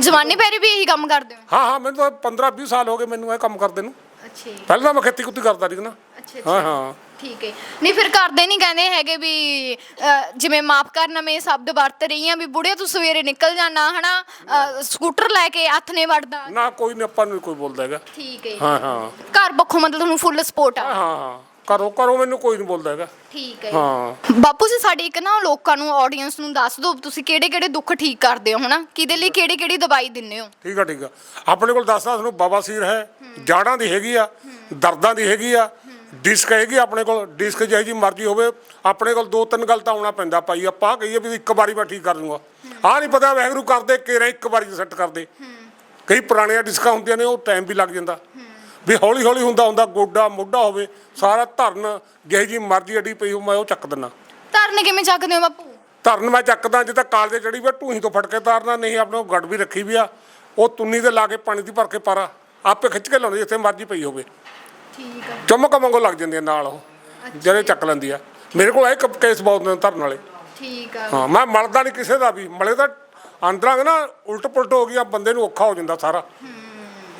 ਜਵਾਨੀ ਪੈਰੀ ਵੀ ਇਹੀ ਕੰਮ ਕਰਦੇ ਹੋ? ਹਾਂ ਹਾਂ ਮੈਨੂੰ ਤਾਂ 15 20 ਸਾਲ ਹੋ ਗਏ ਮੈਨੂੰ ਇਹ ਕੰਮ ਕਰਦੇ ਨੂੰ। ਅੱਛਾ ਪਹਿਲਾਂ ਤਾਂ ਮੈਂ ਖੇਤੀ ਕੁੱਤੀ ਕਰਦਾ ਸੀ ਨਾ। ਅੱਛਾ ਹਾਂ ਹਾਂ। ਠੀਕ ਹੈ। ਨਹੀਂ ਫਿਰ ਕਰਦੇ ਨਹੀਂ ਕਹਿੰਦੇ ਹੈਗੇ ਵੀ ਜਿਵੇਂ ਮਾਫ ਕਰਨਾ ਮੈਂ ਇਹ ਸ਼ਬਦ ਵਰਤ ਰਹੀ ਆ ਵੀ ਬੁੜਿਆ ਤੂੰ ਸਵੇਰੇ ਨਿਕਲ ਜਾਣਾ ਹਨਾ? ਸਕੂਟਰ ਲੈ ਕੇ ਹੱਥ ਨੇ ਵੜਦਾ। ਨਾ ਕੋਈ ਨਹੀਂ ਆਪਾਂ ਨੂੰ ਕੋਈ ਬੋਲਦਾ ਹੈਗਾ। ਠੀਕ ਹੈ। ਹਾਂ ਹਾਂ। ਘਰ ਪੱਖੋਂ ਮਤਲਬ ਤੁਹਾਨੂੰ ਫੁੱਲ ਸਪੋਰਟ ਆ। ਹਾਂ ਹਾਂ। ਕਰੋ ਕਰੋ ਮੈਨੂੰ ਕੋਈ ਨਹੀਂ ਬੋਲਦਾ ਹੈਗਾ। ਠੀਕ ਹੈ ਹਾਂ। ਬਾਪੂ ਜੀ ਸਾਡੇ ਇੱਕ ਨਾ ਲੋਕਾਂ ਨੂੰ ਆਡੀਅנס ਨੂੰ ਦੱਸ ਦਿਓ ਤੁਸੀਂ ਕਿਹੜੇ ਕਿਹੜੇ ਦੁੱਖ ਠੀਕ ਕਰਦੇ ਹੋ ਹਨਾ? ਕਿਹਦੇ ਲਈ ਕਿਹੜੀ ਕਿਹੜੀ ਦਵਾਈ ਦਿੰਦੇ ਹੋ? ਠੀਕ ਆ ਠੀਕ ਆ। ਆਪਣੇ ਕੋਲ ਦੱਸਦਾ ਤੁਹਾਨੂੰ ਬਵਾਸੀਰ ਹੈ। ਜਾੜਾਂ ਦੀ ਹੈਗੀ ਆ ਦਰਦਾਂ ਦੀ ਹੈਗੀ ਆ ਡਿਸਕ ਹੈਗੀ ਆ ਆਪਣੇ ਕੋਲ। ਡਿਸਕ ਜਿਹੀ ਜੀ ਮਰਜ਼ੀ ਹੋਵੇ ਆਪਣੇ ਕੋਲ ਦੋ ਤਿੰਨ ਗੱਲ ਤਾਂ ਆਉਣਾ ਪੈਂਦਾ ਭਾਈ। ਆਪਾਂ ਕਹੀਏ ਵੀ ਇੱਕ ਵਾਰੀ ਮੈਂ ਠੀਕ ਕਰ ਦੂੰਗਾ ਆਹ ਨਹੀਂ ਪਤਾ ਵੈਗਰੂ ਕਰਦੇ ਕੇਰਾ ਇੱਕ ਵਾਰੀ ਸੈੱਟ ਕਰਦੇ। ਕਈ ਪੁਰਾਣੀਆਂ ਡਿਸਕਾਂ ਹੁੰਦੀਆਂ ਨੇ ਉਹ ਟਾਈਮ ਵੀ ਲੱਗ ਜਾਂਦਾ। ਵੀ ਹੌਲੀ ਹੌਲੀ ਹੁੰਦਾ ਹੁੰਦਾ ਗੋਡਾ ਮੋਢਾ ਹੋਵੇ ਸਾਰਾ ਧਰਨ ਜਿਹੀ ਜੀ ਮਰਜ਼ੀ ਅੱਡੀ ਪਈ ਹੋ ਮੈਂ ਉਹ ਚੱਕ ਦਿੰਦਾ ਧਰਨ ਕਿਵੇਂ ਚੱਕਦੇ ਹੋ ਬਾਪੂ? ਧਰਨ ਮੈਂ ਚੱਕਦਾ ਜਿੱਦਾਂ ਕਾਲਜੇ ਚੜੀ ਵੀ ਟੂਹੀ ਤੋਂ ਫੜ ਕੇ ਤਾਰਨਾ ਨਹੀਂ ਆਪਣੇ ਕੋਲ ਗੱਡ ਵੀ ਰੱਖੀ ਵੀ ਆ। ਉਹ ਤੁੰਨੀ ਤੇ ਲਾ ਕੇ ਪਾਣੀ ਦੀ ਭਰ ਕੇ ਪਾਰਾ ਆਪੇ ਖਿੱਚ ਕੇ ਲਾਉਂਦੀ ਜਿੱਥੇ ਮਰਜ਼ੀ ਪਈ ਹੋਵੇ। ਠੀਕ ਹੈ ਚਮਕ ਵਾਂਗੂ ਲੱਗ ਜਾਂਦੀ ਆ ਨਾਲ ਉਹ ਜਿਹੜੇ ਚੱਕ ਲੈਂਦੀ ਆ। ਮੇਰੇ ਕੋਲ ਇਹ ਕੇਸ ਬਹੁਤ ਨੇ ਧਰਨ ਵਾਲੇ। ਠੀਕ ਆ। ਹਾਂ ਮੈਂ ਮਲਦਾ ਨਹੀਂ ਕਿਸੇ ਦਾ ਵੀ ਮਲੇ ਤਾਂ ਅੰਦਰਾਂ ਨਾ ਉਲਟ ਪੁਲਟ ਹੋ ਗਿਆ ਬੰਦੇ ਨੂੰ ਔਖਾ ਹੋ ਜਾਂਦਾ ਸਾਰਾ।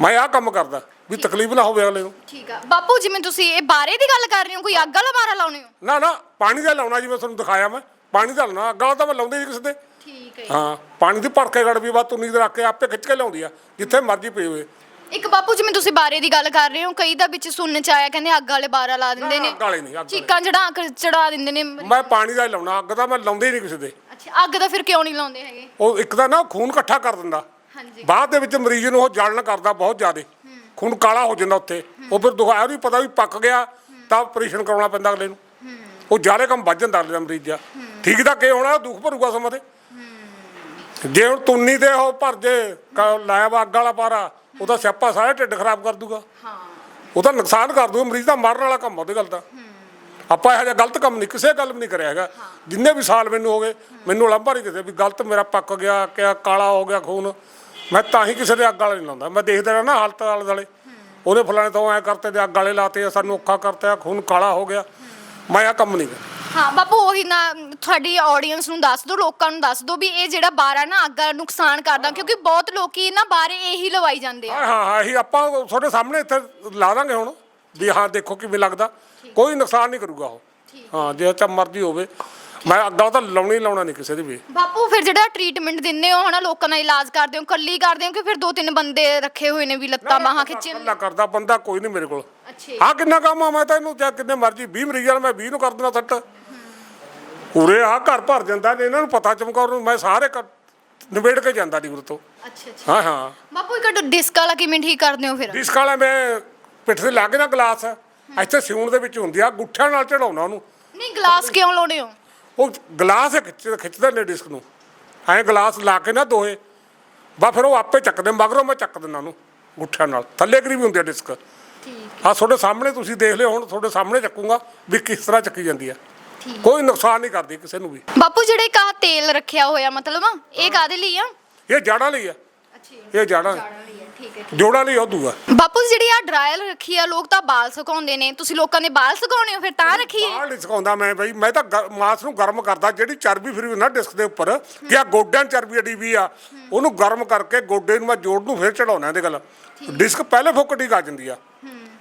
ਮੈਂ ਆਹ ਕੰਮ ਕਰਦਾ। ਵੀ ਤਕਲੀਫ ਨਾ ਹੋਵੇ ਅਗਲੇ ਨੂੰ। ਠੀਕ ਆ। ਬਾਪੂ ਜਿਵੇਂ ਤੁਸੀਂ ਇਹ ਬਾਰੇ ਦੀ ਗੱਲ ਕਰ ਰਹੇ ਹੋ ਕੋਈ ਅੱਗ ਵਾਲਾ ਬਾਰਾ ਲਾਉਣੇ ਹੋ? ਨਾ ਨਾ ਪਾਣੀ ਦਾ ਲਾਉਣਾ ਜਿਵੇਂ ਤੁਹਾਨੂੰ ਦਿਖਾਇਆ ਮੈਂ। ਪਾਣੀ ਦਾ ਲਾਉਣਾ ਅੱਗਾ ਤਾਂ ਮੈਂ ਲਾਉਂਦੇ ਨਹੀਂ ਕਿਸੇ ਦੇ। ਠੀਕ ਹੈ ਹਾਂ ਪਾਣੀ ਦੀ ਭੜਕੇ ਗੜ ਵੀ ਬਾਤ ਤੁੰਨੀ ਦੇ ਰੱਖ ਕੇ ਆਪੇ ਖਿੱਚ ਕੇ ਲਾਉਂਦੀ ਆ ਜਿੱਥੇ ਮਰਜ਼ੀ ਪਈ ਹੋਵੇ। ਇੱਕ ਬਾਪੂ ਜਿਵੇਂ ਤੁਸੀਂ ਬਾਰੇ ਦੀ ਗੱਲ ਕਰ ਰਹੇ ਹੋ ਕਈ ਦਾ ਵਿੱਚ ਸੁਣਨ ਚ ਆਇਆ ਕਹਿੰਦੇ ਅੱਗ ਵਾਲੇ ਬਾਰਾ ਲਾ ਦਿੰਦੇ ਨੇ। ਅੱਗ ਵਾਲੇ ਨਹੀਂ ਅੱਗ ਵਾਲੇ। ਚੀਕਾਂ ਚੜਾ ਚੜਾ ਦਿੰਦੇ ਨੇ। ਮੈਂ ਪਾਣੀ ਦਾ ਹੀ ਲਾਉਣਾ ਅੱਗ ਤਾਂ ਮੈਂ ਲਾਉਂਦੇ ਹੀ ਨਹੀਂ ਕਿਸੇ ਦੇ। ਅੱਛਾ ਅੱਗ ਦਾ ਫਿਰ ਕਿਉਂ ਨਹੀਂ ਲਾਉਂਦੇ ਹੈਗੇ? ਉਹ ਇੱਕ ਤਾਂ ਨਾ ਖੂਨ ਇਕੱਠਾ ਕਰ ਦਿੰਦਾ। ਹਾਂਜੀ। ਬਾਅਦ ਦੇ ਵਿੱਚ ਮਰੀਜ਼ ਨੂੰ ਉਹ ਜਲਣ ਕਰਦਾ ਬਹੁਤ ਜ਼ਿਆਦਾ। ਖੂਨ ਕਾਲਾ ਹੋ ਜਾਂਦਾ ਉੱਥੇ। ਉਹ ਫਿਰ ਦੁਖਾਇਆ ਵੀ ਪਤਾ ਵੀ ਪੱਕ ਗਿਆ ਤਾਂ ਆਪਰੇਸ਼ਨ ਕਰਾਉਣਾ ਪੈਂਦਾ ਅਗਲੇ ਨੂੰ। ਉਹ ਜ਼ਿਆਦਾ ਕੰਮ ਵੱਜ ਜਾਂਦਾ ਅਗਲੇ ਦਾ ਮਰੀਜ਼ ਆ ਠੀਕ ਤਾਂ ਕੀ ਹੋਣਾ ਦੁੱਖ ਭਰੂਗਾ ਸਮਾਂ ਤੇ। ਜੇ ਹੁਣ ਤੁੰਨੀ ਤੇ ਉਹ ਭਰ ਜੇ ਲਾਇਆ ਵਾ ਅੱਗ ਵਾਲਾ ਪਾਰਾ ਉਹਦਾ ਸਿਆਪਾ ਸਾਰਾ ਢਿੱਡ ਖਰਾਬ ਕਰ ਦੂਗਾ। ਹਾਂ। ਉਹ ਤਾਂ ਨੁਕਸਾਨ ਕਰ ਦੂਗਾ ਮਰੀਜ਼ ਦਾ ਮਰਨ ਵਾਲਾ ਕੰਮ ਉਹਦੇ ਗੱਲ ਦਾ। ਆਪਾਂ ਇਹੋ ਜਿਹਾ ਗਲਤ ਕੰਮ ਨਹੀਂ ਕਿਸੇ ਗੱਲ ਨਹੀਂ ਕਰਿਆ ਹੈਗਾ। ਜਿੰਨੇ ਵੀ ਸਾਲ ਮੈਨੂੰ ਹੋ ਗਏ ਮੈਨੂੰ ਲੰਬਾ ਨਹੀਂ ਕਿਸੇ ਵੀ ਗਲਤ ਮੇਰਾ ਪੱਕ ਗਿਆ ਕਿ ਕਾਲਾ ਹੋ ਗਿਆ ਖੂਨ। ਮੈਂ ਤਾਂ ਹੀ ਕਿਸੇ ਦੇ ਅੱਗ ਵਾਲੇ ਨਹੀਂ ਲਾਉਂਦਾ। ਮੈਂ ਦੇਖਦਾ ਰਹਿਣਾ ਹਾਲਤ ਆਲੇ ਦੁਆਲੇ ਉਹਨੇ ਫਲਾਣੇ ਤੋਂ ਐ ਕਰਤੇ ਤੇ ਅੱਗ ਵਾਲੇ ਲਾਤੇ ਆ, ਸਾਨੂੰ ਔਖਾ ਕਰਤਾ ਖੂਨ ਕਾਲਾ ਹੋ ਗਿਆ। ਮੈਂ ਆ ਕੰਮ ਨਹੀਂ ਕਰਦਾ। ਹਾਂ ਬਾਪੂ ਉਹੀ ਨਾ ਤੁਹਾਡੀ ਆਡੀਅנס ਨੂੰ ਦੱਸ ਦਿਓ ਲੋਕਾਂ ਨੂੰ ਦੱਸ ਦਿਓ ਵੀ ਇਹ ਜਿਹੜਾ ਬਾਰਾ ਨਾ ਅੱਗ ਨੁਕਸਾਨ ਕਰਦਾ ਕਿਉਂਕਿ ਬਹੁਤ ਲੋਕੀ ਨਾ ਬਾਰੇ ਇਹੀ ਲਵਾਈ ਜਾਂਦੇ ਆ। ਹਾਂ ਹਾਂ ਹਾਂ ਇਹੀ ਆਪਾਂ ਤੁਹਾਡੇ ਸਾਹਮਣੇ ਇੱਥੇ ਲਾ ਦਾਂਗੇ ਹੁਣ ਵੀ ਹਾਂ ਦੇਖੋ ਕਿਵੇਂ ਲੱਗਦਾ। ਕੋਈ ਨੁਕਸਾਨ ਨਹੀਂ ਕਰੂਗਾ ਉਹ। ਹਾਂ ਜੇ ਚਾ ਮਰਜ਼ੀ ਹੋਵੇ। ਮੈਂ ਅੱਗਾ ਤਾਂ ਲਾਉਣੀ ਹੀ ਲਾਉਣਾ ਨਹੀਂ ਕਿਸੇ ਦੀ ਵੀ। ਬਾਪੂ ਫਿਰ ਜਿਹੜਾ ਟ੍ਰੀਟਮੈਂਟ ਦਿੰਦੇ ਹੋ ਹਨਾ ਲੋਕਾਂ ਦਾ ਇਲਾਜ ਕਰਦੇ ਹੋ ਕੱਲੀ ਕਰਦੇ ਹੋ ਕਿ ਫਿਰ ਦੋ ਤਿੰਨ ਬੰਦੇ ਰੱਖੇ ਹੋਏ ਨੇ ਵੀ ਲੱਤਾਂ ਬਾਹਾਂ ਖਿੱਚਣ ਕੱਲਾ ਕਰਦਾ ਬੰਦਾ ਕੋਈ ਨਹੀਂ ਮੇਰੇ ਕੋਲ। ਅੱਛੇ ਹਾਂ ਕਿੰਨਾ ਕੰਮ ਆ ਮੈਂ ਤਾਂ ਇਹਨੂੰ ਜਾਂ ਕਿੰਨੇ ਮਰਜ਼ੀ 20 ਮਰੀਜ਼ਾਂ ਨੂੰ ਮੈਂ 20 ਨੂੰ ਕਰ ਦਿੰਦਾ ਸੱਟ। ਪੂਰੇ ਆ ਘਰ ਭਰ ਜਾਂਦਾ ਨੇ ਇਹਨਾਂ ਨੂੰ ਪਤਾ ਚਮਕੌਰ ਨੂੰ ਮੈਂ ਸਾਰੇ ਕ- ਨਿਬੇੜ ਕੇ ਜਾਂਦਾ ਦੀ ਤੋਂ। ਅੱਛਾ ਅੱਛਾ। ਹਾਂ ਹਾਂ। ਬਾਪੂ ਇੱਕ ਡਿਸਕ ਵਾਲਾ ਕਿਵੇਂ ਠੀਕ ਕਰਦੇ ਹੋ ਫਿਰ? ਜਿਸ ਕਾਲੇ ਮੈਂ ਪਿੱਠ ਤੇ ਲਾ ਕੇ ਨਾ ਗਲਾਸ। ਇੱਥੇ ਸਿਉਣ ਦੇ ਵਿੱਚ ਹੁੰਦੀ ਆ ਗੁੱਠਿਆਂ ਨਾਲ ਚੜਾਉਣਾ ਉਹਨੂੰ। ਨਹੀਂ ਗਲਾਸ ਕਿਉਂ ਲਾਉਣੇ ਹੋ? ਉਹ ਗਲਾਸ ਖਿੱਚ ਖਿੱਚਦੇ ਨੇ ਡਿਸਕ ਨੂੰ। ਐਂ ਗਲਾਸ ਲਾ ਕੇ ਨਾ ਦੋਏ ਬਾ ਫਿਰ ਉਹ ਆਪੇ ਚੱਕਦੇ ਮਗਰੋਂ ਮੈਂ ਚੱਕ ਦਿੰਦਾ ਉਹਨੂੰ ਗੁੱਠਿਆਂ ਨਾਲ। ਥੱਲੇ ਗਰੀ ਵੀ ਹੁੰਦੀ ਆ ਡਿਸਕ। ਠੀਕ। ਆ ਤੁਹਾਡੇ ਸਾਹਮਣੇ ਤੁਸੀਂ ਦੇਖ ਲਿਓ ਹੁਣ ਤੁਹਾਡੇ ਸਾਹਮਣੇ ਚੱਕੂਗਾ ਵੀ ਕਿਸ ਤਰ੍ਹਾਂ ਚੱਕੀ ਜਾਂਦੀ ਆ। ਕੋਈ ਨੁਕਸਾਨ ਨਹੀਂ ਕਰਦੀ ਕਿਸੇ ਨੂੰ ਵੀ। ਬਾਪੂ ਜਿਹੜੇ ਕਾ ਤੇਲ ਰੱਖਿਆ ਹੋਇਆ ਮਤਲਬ ਇਹ ਕਾਦੇ ਲਈ ਆ? ਇਹ ਜਾੜਾਂ ਲਈ ਆ। ਅੱਛਾ। ਇਹ ਜਾੜਾਂ ਲਈ। ਠੀਕ ਹੈ ਜੋੜਾਂ ਲਈ ਉਹ ਦੂਆ। ਬਾਪੂ ਜੀ, ਜਿਹੜੀ ਆ ਡਰਾਇਲ ਰੱਖੀ ਆ ਲੋਕ ਤਾਂ ਬਾਲ ਸੁਕਾਉਂਦੇ ਨੇ। ਤੁਸੀਂ ਲੋਕਾਂ ਦੇ ਬਾਲ ਸੁਕਾਉਣੇ ਹੋ ਫਿਰ ਤਾਂ ਰੱਖੀ ਹੈ ਨਹੀਂ ਸਿਖਾਉਂਦਾ ਮੈਂ ਬਈ ਮੈਂ ਤਾਂ ਗਰ- ਮਾਸ ਨੂੰ ਗਰਮ ਕਰਦਾ ਜਿਹੜੀ ਚਰਬੀ ਫਰੀ ਨਾ ਡਿਸਕ ਦੇ ਉੱਪਰ ਕਿ ਆ ਗੋਡਿਆਂ 'ਚ ਚਰਬੀ ਅੜੀ ਵੀ ਆ ਉਹਨੂੰ ਗਰਮ ਕਰਕੇ ਗੋਡੇ ਨੂੰ ਮੈਂ ਜੋੜ ਨੂੰ ਫੇਰ ਚੜਾਉਣਾ ਇਹਦੇ ਗੱਲ। ਡਿਸਕ ਪਹਿਲੇ ਫੁੱਕਟੀ ਕਰ ਜਾਂਦੀ ਆ।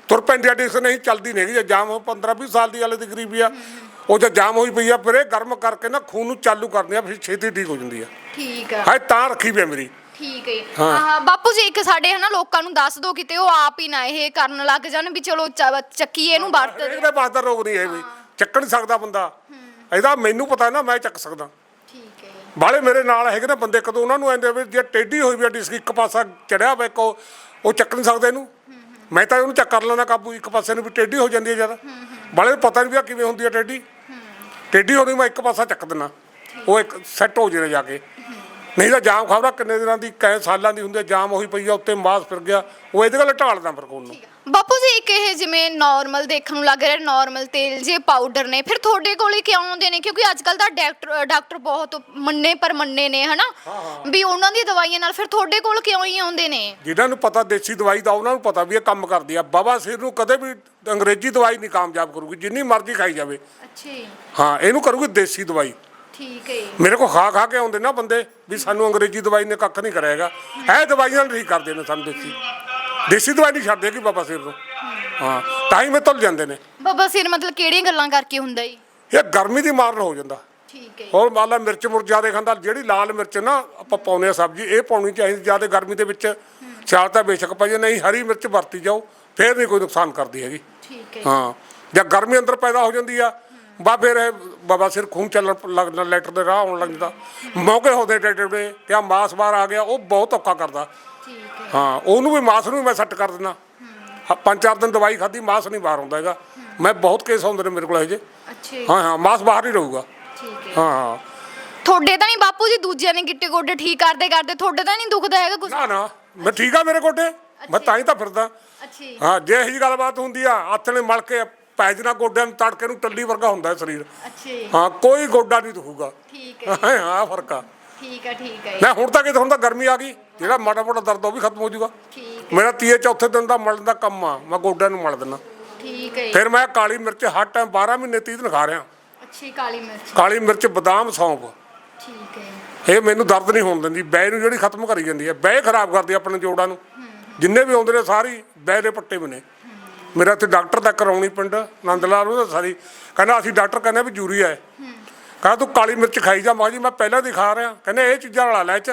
ਤੁਰ ਪੈਂਦੀ ਆ ਡਿਸਕ ਨਹੀਂ ਚੱਲਦੀ ਨਹੀਂ ਹੈਗੀ ਜੇ ਜਾਮ ਹੋ 15 20 ਸਾਲ ਦੀ ਵਾਲੇ ਦੀ ਗਰੀਬੀ ਆ ਉਹ ਜੇ ਜਾਮ ਹੋਈ ਪਈ ਆ ਫਿਰ ਇਹ ਗਰਮ ਕਰਕੇ ਨਾ ਖੂਨ ਨੂੰ ਚਾਲੂ ਕਰਦੀ ਆ ਫਿਰ ਛੇਤੀ ਠੀਕ ਹੋ ਜਾਂਦੀ ਆ। ਠੀਕ ਆ। ਹਾਏ ਤਾਂ ਰੱਖੀ ਵੀ ਆ ਮੇਰੀ। ਠੀਕ ਹੈ ਹਾਂ। ਹਾਂ ਬਾਪੂ ਜੀ ਇੱਕ ਸਾਡੇ ਹਨਾ ਲੋਕਾਂ ਨੂੰ ਦੱਸ ਦਿਓ ਕਿਤੇ ਉਹ ਆਪ ਹੀ ਨਾ ਇਹ ਕਰਨ ਲੱਗ ਜਾਣ ਵੀ ਚਲੋ ਚ- ਚੱਕੀਏ ਇਹਨੂੰ ਵਰਤ ਇਹਦੇ ਬਾਅਦ ਦਾ ਰੋਗ ਨਹੀਂ ਹੈ ਵੀ ਚੱਕ ਨਹੀਂ ਸਕਦਾ ਬੰਦਾ। ਇਹਦਾ ਮੈਨੂੰ ਪਤਾ ਨਾ ਮੈਂ ਚੱਕ ਸਕਦਾ। ਠੀਕ ਹੈ ਬਾਲੇ ਮੇਰੇ ਨਾਲ ਹੈਗੇ ਨਾ ਬੰਦੇ ਕਦੋਂ ਉਹਨਾਂ ਨੂੰ ਐਂਦੇ ਵੀ ਜੇ ਟੇਢੀ ਹੋਈ ਵੀ ਆ ਡਿਸਕ ਇੱਕ ਪਾਸਾ ਚੜਿਆ ਵੇ ਕੋ ਉਹ ਚੱਕ ਨਹੀਂ ਸਕਦੇ ਇਹਨੂੰ। ਮੈਂ ਤਾਂ ਉਹਨੂੰ ਚੱਕ ਕਰ ਲੈਣਾ ਕਾਬੂ ਇੱਕ ਪਾਸੇ ਨੂੰ ਵੀ ਟੇਢੀ ਹੋ ਜਾਂਦੀ ਹੈ ਜਦ ਬਾਲੇ ਨੂੰ ਪਤਾ ਨਹੀਂ ਵੀ ਆ ਕਿਵੇਂ ਹੁੰਦੀ ਹੈ ਟੇਢੀ। ਟੇਢੀ ਹੋਣੀ ਮੈਂ ਇੱਕ ਪਾਸਾ ਚੱਕ ਦਿੰਨਾ। ਉਹ ਇੱਕ ਸੈੱਟ ਹੋ ਜੇ ਜਾ ਕੇ। ਨਹੀਂ ਤਾਂ ਜਾਮ ਖਬਰਾ ਕਿੰਨੇ ਦਿਨਾਂ ਦੀ ਕਈ ਸਾਲਾਂ ਦੀ ਹੁੰਦੀ ਆ, ਜਾਮ ਹੋਈ ਪਈ ਆ ਉੱਤੇ ਮਾਸ ਫਿਰ ਗਿਆ। ਉਹ ਇਹਦੇ ਗੱਲ ਢਾਲਦਾ ਫਿਰ ਕੋਲ ਨੂੰ ਬਾਪੂ ਜੀ ਇੱਕ ਇਹ ਜਿਵੇਂ ਨਾਰਮਲ ਦੇਖਣ ਨੂੰ ਲੱਗ ਰਿਹਾ ਨਾਰਮਲ ਤੇਲ ਜੇ ਪਾਊਡਰ ਨੇ ਫਿਰ ਤੁਹਾਡੇ ਕੋਲ ਕਿਉਂ ਆਉਂਦੇ ਨੇ? ਕਿਉਂਕਿ ਅੱਜ ਕੱਲ ਤਾਂ ਡਾਕਟਰ ਡਾਕਟਰ ਬਹੁਤ ਮੰਨੇ ਪਰ ਮੰਨੇ ਨੇ ਹਨਾ? ਵੀ ਉਹਨਾਂ ਦੀ ਦਵਾਈਆਂ ਨਾਲ ਫਿਰ ਤੁਹਾਡੇ ਕੋਲ ਕਿਉਂ ਹੀ ਆਉਂਦੇ ਨੇ? ਜਿਨ੍ਹਾਂ ਨੂੰ ਪਤਾ ਦੇਸੀ ਦਵਾਈ ਦਾ ਉਹਨਾਂ ਨੂੰ ਪਤਾ ਵੀ ਇਹ ਕੰਮ ਕਰਦੀ ਆ। ਬਾਬਾ ਸਿਰ ਨੂੰ ਕਦੇ ਵੀ ਅੰਗਰੇਜ਼ੀ ਦਵਾਈ ਨਹੀਂ ਕਾਮਯਾਬ ਕਰੂਗੀ ਜਿੰਨੀ ਮਰਜ਼ੀ ਖਾਈ ਜਾਵੇ। ਅੱਛਾ ਹਾਂ ਇਹਨੂੰ ਕਰੂਗੀ ਦੇਸੀ ਦਵਾਈ। ਠੀਕ ਹੈ ਮੇਰੇ ਕੋ ਖਾ ਖਾ ਕੇ ਆਉਂਦੇ ਨਾ ਬੰਦੇ ਵੀ ਸਾਨੂੰ ਅੰਗਰੇਜ਼ੀ ਦਵਾਈ ਨੇ ਕੱਖ ਨਹੀਂ ਕਰਿਆਗਾ। ਇਹ ਦਵਾਈਆਂ ਨਾਲ ਠੀਕ ਕਰਦੇ ਨੇ ਸਾਨੂੰ ਦੇਸੀ। ਦੇਸੀ ਦਵਾਈ ਨਹੀਂ ਛੱਡਦੇ ਕਿ ਬਾਬਾ ਸਿਰ ਨੂੰ ਹਾਂ ਤਾਂ ਹੀ ਮੈਂ ਤੁਲ ਜਾਂਦੇ ਨੇ। ਬਾਬਾ ਸਿਰ ਮਤਲਬ ਕਿਹੜੀਆਂ ਗੱਲਾਂ ਕਰਕੇ ਹੁੰਦਾ ਜੀ? ਇਹ ਗਰਮੀ ਦੀ ਮਾਰਨ ਹੋ ਜਾਂਦਾ। ਠੀਕ ਹੈ ਹੋਰ ਮੰਨ ਲਾ ਮਿਰਚ ਮੁਰ ਜ਼ਿਆਦਾ ਖਾਂਦਾ ਜਿਹੜੀ ਲਾਲ ਮਿਰਚ ਨਾ ਆਪਾਂ ਪਾਉਂਦੇ ਆ ਸਬਜ਼ੀ ਇਹ ਪਾਉਣੀ ਚਾਹੀਦੀ ਜ਼ਿਆਦਾ ਗਰਮੀ ਦੇ ਵਿੱਚ। ਸਿਆਲ ਤਾਂ ਬੇਸ਼ੱਕ ਪਾਈਏ ਨਹੀਂ ਹਰੀ ਮਿਰਚ ਵਰਤੀ ਜਾਓ ਫੇਰ ਨਹੀਂ ਕੋਈ ਨੁਕਸਾਨ ਕਰਦੀ ਹੈਗੀ। ਠੀਕ ਹੈ ਹਾਂ ਜਾਂ ਗਰਮੀ ਅੰਦਰ ਪੈਦਾ ਹੋ ਜਾਂਦੀ ਆ ਬਾ ਫਿਰ ਇਹ ਬਾਬਾ ਸਿਰ ਖੂਨ ਚੱਲਣ ਲੱਗਦਾ ਲੈਟਰ ਦੇ ਰਾਹ ਆਉਣ ਲੱਗਦਾ ਮੌਕੇ ਹੋਦੇ ਟੇਡੇ ਤੇ ਆ ਮਾਸ ਬਾਹਰ ਆ ਗਿਆ ਉਹ ਬਹੁਤ ਔਖਾ ਕਰਦਾ। ਠੀਕ ਹੈ। ਹਾਂ ਉਹਨੂੰ ਵੀ ਮਾਸ ਨੂੰ ਮੈਂ ਸੈੱਟ ਕਰ ਦਿੰਦਾ। ਪੰਜ ਚਾਰ ਦਿਨ ਦਵਾਈ ਖਾਦੀ ਮਾਸ ਨਹੀਂ ਬਾਹਰ ਆਉਂਦਾ ਹੈਗਾ। ਮੈਂ ਬਹੁਤ ਕੇਸ ਹੁੰਦੇ ਨੇ ਮੇਰੇ ਕੋਲ ਇਹੋ ਜਿਹੇ। ਅੱਛਾ ਜੀ, ਹਾਂ ਹਾਂ ਮਾਸ ਬਾਹਰ ਹੀ ਰਹੂਗਾ। ਠੀਕ ਹੈ। ਹਾਂ ਤੁਹਾਡੇ ਤਾਂ ਨਹੀਂ ਬਾਪੂ ਜੀ ਦੂਜਿਆਂ ਨੇ ਗਿੱਟੇ ਗੋਡੇ ਠੀਕ ਕਰਦੇ ਕਰਦੇ ਤੁਹਾਡੇ ਤਾਂ ਨਹੀਂ ਦੁਖਦਾ ਹੈਗਾ ਕੁਝ ਨਾ ਨਾ ਮੈਂ ਠੀਕ ਆ ਮੇਰੇ ਗੋਡੇ। ਮੈਂ ਤਾਂ ਹੀ ਤਾਂ ਫਿਰਦਾ। ਅੱਛਾ ਹਾਂ ਜੇ ਇਹੀ ਗੱਲਬਾਤ ਹੁੰਦੀ ਆ ਹੱਥ ਨੇ ਮਲ ਕੇ ਪੈਜਨਾ ਗੋਡਿਆਂ ਨੂੰ ਤੜਕੇ ਨੂੰ ਟੱਲੀ ਵਰਗਾ ਹੁੰਦਾ ਹੈ ਸਰੀਰ। ਅੱਛਾ ਜੀ, ਹਾਂ ਕੋਈ ਗੋਡਾ ਨਹੀਂ ਦੁਖੂਗਾ। ਠੀਕ ਹੈ ਹਾਂ ਹਾਂ ਫ਼ਰਕ ਆ। ਠੀਕ ਹੈ ਠੀਕ ਹੈ ਨਾ ਹੁਣ ਤਾਂ ਕਿਤੇ ਹੁਣ ਤਾਂ ਗਰਮੀ ਆ ਗਈ ਜਿਹੜਾ ਮਾੜਾ ਮੋਟਾ ਦਰਦ ਉਹ ਵੀ ਖਤਮ ਹੋ ਜਾਊਗਾ। ਠੀਕ ਮੇਰਾ ਤੀਏ ਚੌਥੇ ਦਿਨ ਦਾ ਮਲਣ ਦਾ ਕੰਮ ਆ ਮੈਂ ਗੋਡਿਆਂ ਨੂੰ ਮਲ ਦਿੰਦਾ। ਠੀਕ ਹੈ ਫਿਰ ਮੈਂ ਕਾਲੀ ਮਿਰਚ ਹਰ ਟਾਈਮ 12 ਮਹੀਨੇ 30 ਦਿਨ ਖਾ ਰਿਹਾ। ਅੱਛੀ ਕਾਲੀ ਮਿਰਚ। ਕਾਲੀ ਮਿਰਚ ਬਦਾਮ ਸੌਂਫ। ਠੀਕ ਹੈ ਇਹ ਮੈਨੂੰ ਦਰਦ ਨਹੀਂ ਹੋਣ ਦਿੰਦੀ ਬੈ ਨੂੰ ਜਿਹੜੀ ਖਤਮ ਕਰੀ ਜਾਂਦੀ ਹੈ ਬੈ ਖਰਾਬ ਕਰਦੀ ਹੈ ਆਪਣੇ ਜੋੜਾਂ ਨੂੰ। ਜਿੰਨੇ ਵੀ ਆਉਂਦੇ ਨੇ ਸਾਰੀ ਬੈ ਦੇ ਪੱਟੇ ਬਨੇ ਮੇਰਾ ਤੇ ਡਾਕਟਰ ਦਾ ਕਰਾਉਣੀ ਪਿੰਡ ਨੰਦ ਲਾਲ ਉਹਦਾ ਸਾਰੀ। ਕਹਿੰਦਾ ਅਸੀਂ ਡਾਕਟਰ ਕਹਿੰਦੇ ਵੀ ਯੂਰੀਆ ਹੈ। ਕਹਿੰਦਾ ਤੂੰ ਕਾਲੀ ਮਿਰਚ ਖਾਈ ਜਾ। ਮਾਂ ਜੀ ਮੈਂ ਪਹਿਲਾਂ ਦੀ ਖਾ ਰਿਹਾ। ਕਹਿੰਦੇ ਇਹ ਚੀਜ਼ਾਂ ਰਲਾ ਲੈ ਚ।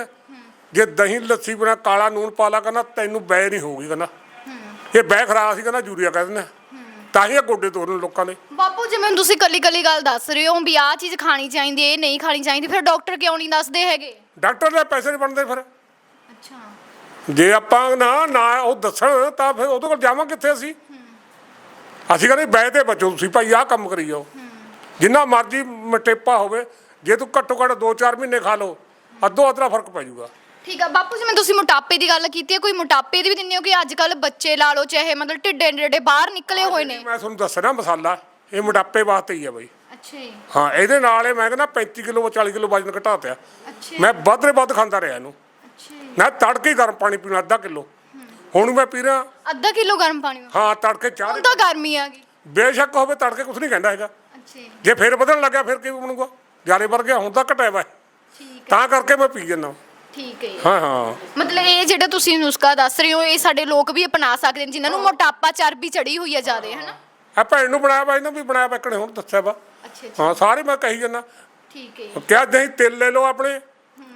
ਜੇ ਦਹੀਂ ਲੱਸੀ ਬਣਾ ਕਾਲਾ ਨੂਨ ਪਾ ਲਾ ਕਹਿੰਦਾ ਤੈਨੂੰ ਬੈ ਨਹੀਂ ਹੋਊਗੀ ਕਹਿੰਦਾ। ਇਹ ਬੈ ਖਰਾਬ ਸੀ ਕਹਿੰਦਾ ਯੂਰੀਆ ਕਹਿ ਦਿੰਦੇ ਆ। ਤਾਂ ਹੀ ਇਹ ਗੋਡੇ ਤੋੜਨ ਲੋਕਾਂ ਨੇ। ਬਾਪੂ ਜਿਵੇਂ ਹੁਣ ਤੁਸੀਂ ਕੱਲੀ ਕੱਲੀ ਗੱਲ ਦੱਸ ਰਹੇ ਹੋ ਵੀ ਆਹ ਚੀਜ਼ ਖਾਣੀ ਚਾਹੀਦੀ ਇਹ ਨਹੀਂ ਖਾਣੀ ਚਾਹੀਦੀ ਫਿਰ ਡਾਕਟਰ ਕਿਉਂ ਨਹੀਂ ਦੱਸਦੇ ਹੈਗੇ? ਡਾਕਟਰ ਦੇ ਪੈਸੇ ਨਹੀਂ ਬਣਦੇ ਫਿਰ। ਅੱਛਾ। ਜੇ ਆਪਾਂ ਨਾ ਨਾ ਉਹ ਦੱਸਣ ਤਾਂ ਫਿਰ ਉਹਦੇ ਕੋਲ ਜਾਵਾਂ ਕਿੱਥੇ ਅਸੀਂ? ਅਸੀਂ ਕਹਿੰਦੇ ਬਹਿ ਤੇ ਬਚੋ ਤੁਸੀਂ ਭਾਈ ਆਹ ਕੰਮ ਕਰੀ ਜਾਓ। ਜਿੰਨਾ ਮਰਜ਼ੀ ਮਟੇਪਾ ਹੋਵੇ ਜੇ ਤੂੰ ਘੱਟੋ ਘੱਟ 2-4 ਮਹੀਨੇ ਖਾ ਲਓ ਅੱਧੋ ਅੱਧਾ ਫ਼ਰਕ ਪੈ ਜਾਊਗਾ। ਠੀਕ ਆ ਬਾਪੂ ਜਿਵੇਂ ਤੁਸੀਂ ਮੋਟਾਪੇ ਦੀ ਗੱਲ ਕੀਤੀ ਹੈ ਕੋਈ ਮੋਟਾਪੇ ਦੀ ਵੀ ਦਿੰਦੇ ਹੋ ਕਿ ਅੱਜ ਕੱਲ ਬੱਚੇ ਲਾ ਲਓ ਚਾਹੇ ਮਤਲਬ ਢਿੱਡੇ ਢਿੱਡੇ ਬਾਹਰ ਨਿਕਲੇ ਹੋਏ ਨੇ? ਮੈਂ ਤੁਹਾਨੂੰ ਦੱਸਣਾ ਮਸਾਲਾ ਇਹ ਮੋਟਾਪੇ ਵਾਸਤੇ ਹੀ ਆ ਬਾਈ। ਅੱਛਾ ਜੀ। ਹਾਂ ਇਹਦੇ ਨਾਲ ਇਹ ਮੈਂ ਕਹਿੰਦਾ 35 ਕਿਲੋ 40 ਕਿਲੋ ਵਜਨ ਘਟਾ ਤਿਆ ਅੱਛਾ ਮੈਂ ਵੱਧ ਦੇ ਵੱਧ ਖਾਂਦਾ ਰਿਹਾ ਇਹਨੂੰ। ਅੱਛਾ ਜੀ। ਮੈਂ ਤੜਕੇ ਹੀ ਗਰਮ ਪਾਣੀ ਪੀਣਾ ਅੱਧਾ ਕਿਲੋ। ਹੁਣ ਮੈਂ ਪੀ ਰਿਹਾ। ਅੱਧਾ ਕਿਲੋ ਗਰਮ ਪਾਣੀ ਵਿੱਚ। ਹਾਂ ਤੜਕੇ ਚਾਹ ਹੁਣ ਦੇ- ਤਾਂ ਗਰਮੀ ਆ ਗਈ। ਬੇਸ਼ੱਕ ਹੋਵੇ ਤੜਕੇ ਕੁਝ ਨਹੀਂ ਕਹਿੰਦਾ ਹੈਗਾ। ਅੱਛਾ। ਜੀ, ਜੇ ਫਿਰ ਵਧਣ ਲੱਗਿਆ ਫਿਰ ਕੀ ਬਣੂਗਾ? ਜਾਰੇ ਵਰ ਗਿਆ ਹੁਣ ਤਾਂ ਘਟਿਆ ਵਾ। ਠੀਕ ਹੈ ਤਾਂ ਕਰਕੇ ਮੈਂ ਪੀ ਜਾਂਦਾ। ਠੀਕ ਹੈ ਜੀ। ਹਾਂ ਹਾਂ। ਮਤਲਬ ਇਹ ਜਿਹੜਾ ਤੁਸੀਂ ਨੁਸਖਾ ਦੱਸ ਰਹੇ ਹੋ ਇਹ ਸਾਡੇ ਲੋਕ ਵੀ ਅਪਣਾ ਸਕਦੇ ਨੇ ਜਿਨ੍ਹਾਂ ਨੂੰ ਮੋਟਾਪਾ ਚਰਬੀ ਚੜੀ ਹੋਈ ਹੈ ਜ਼ਿਆਦਾ ਹੈ ਨਾ ਆ ਭੈਣ ਨੂੰ ਬਣਾਇਆ ਵਾ ਇਹਨੂੰ ਵੀ ਬਣਾਇਆ ਵਾ ਇੱਕਣੇ ਹੁਣ ਦੱਸਿਆ ਵਾ। ਅੱਛਾ ਹਾਂ ਸਾਰੇ ਮੈਂ ਕਹੀ ਜਾਂਦਾ। ਠੀਕ ਹੈ ਜੀ। ਕਿਹਾ ਨਹੀਂ ਤਿਲ ਲੈ ਲਓ ਆਪਣੇ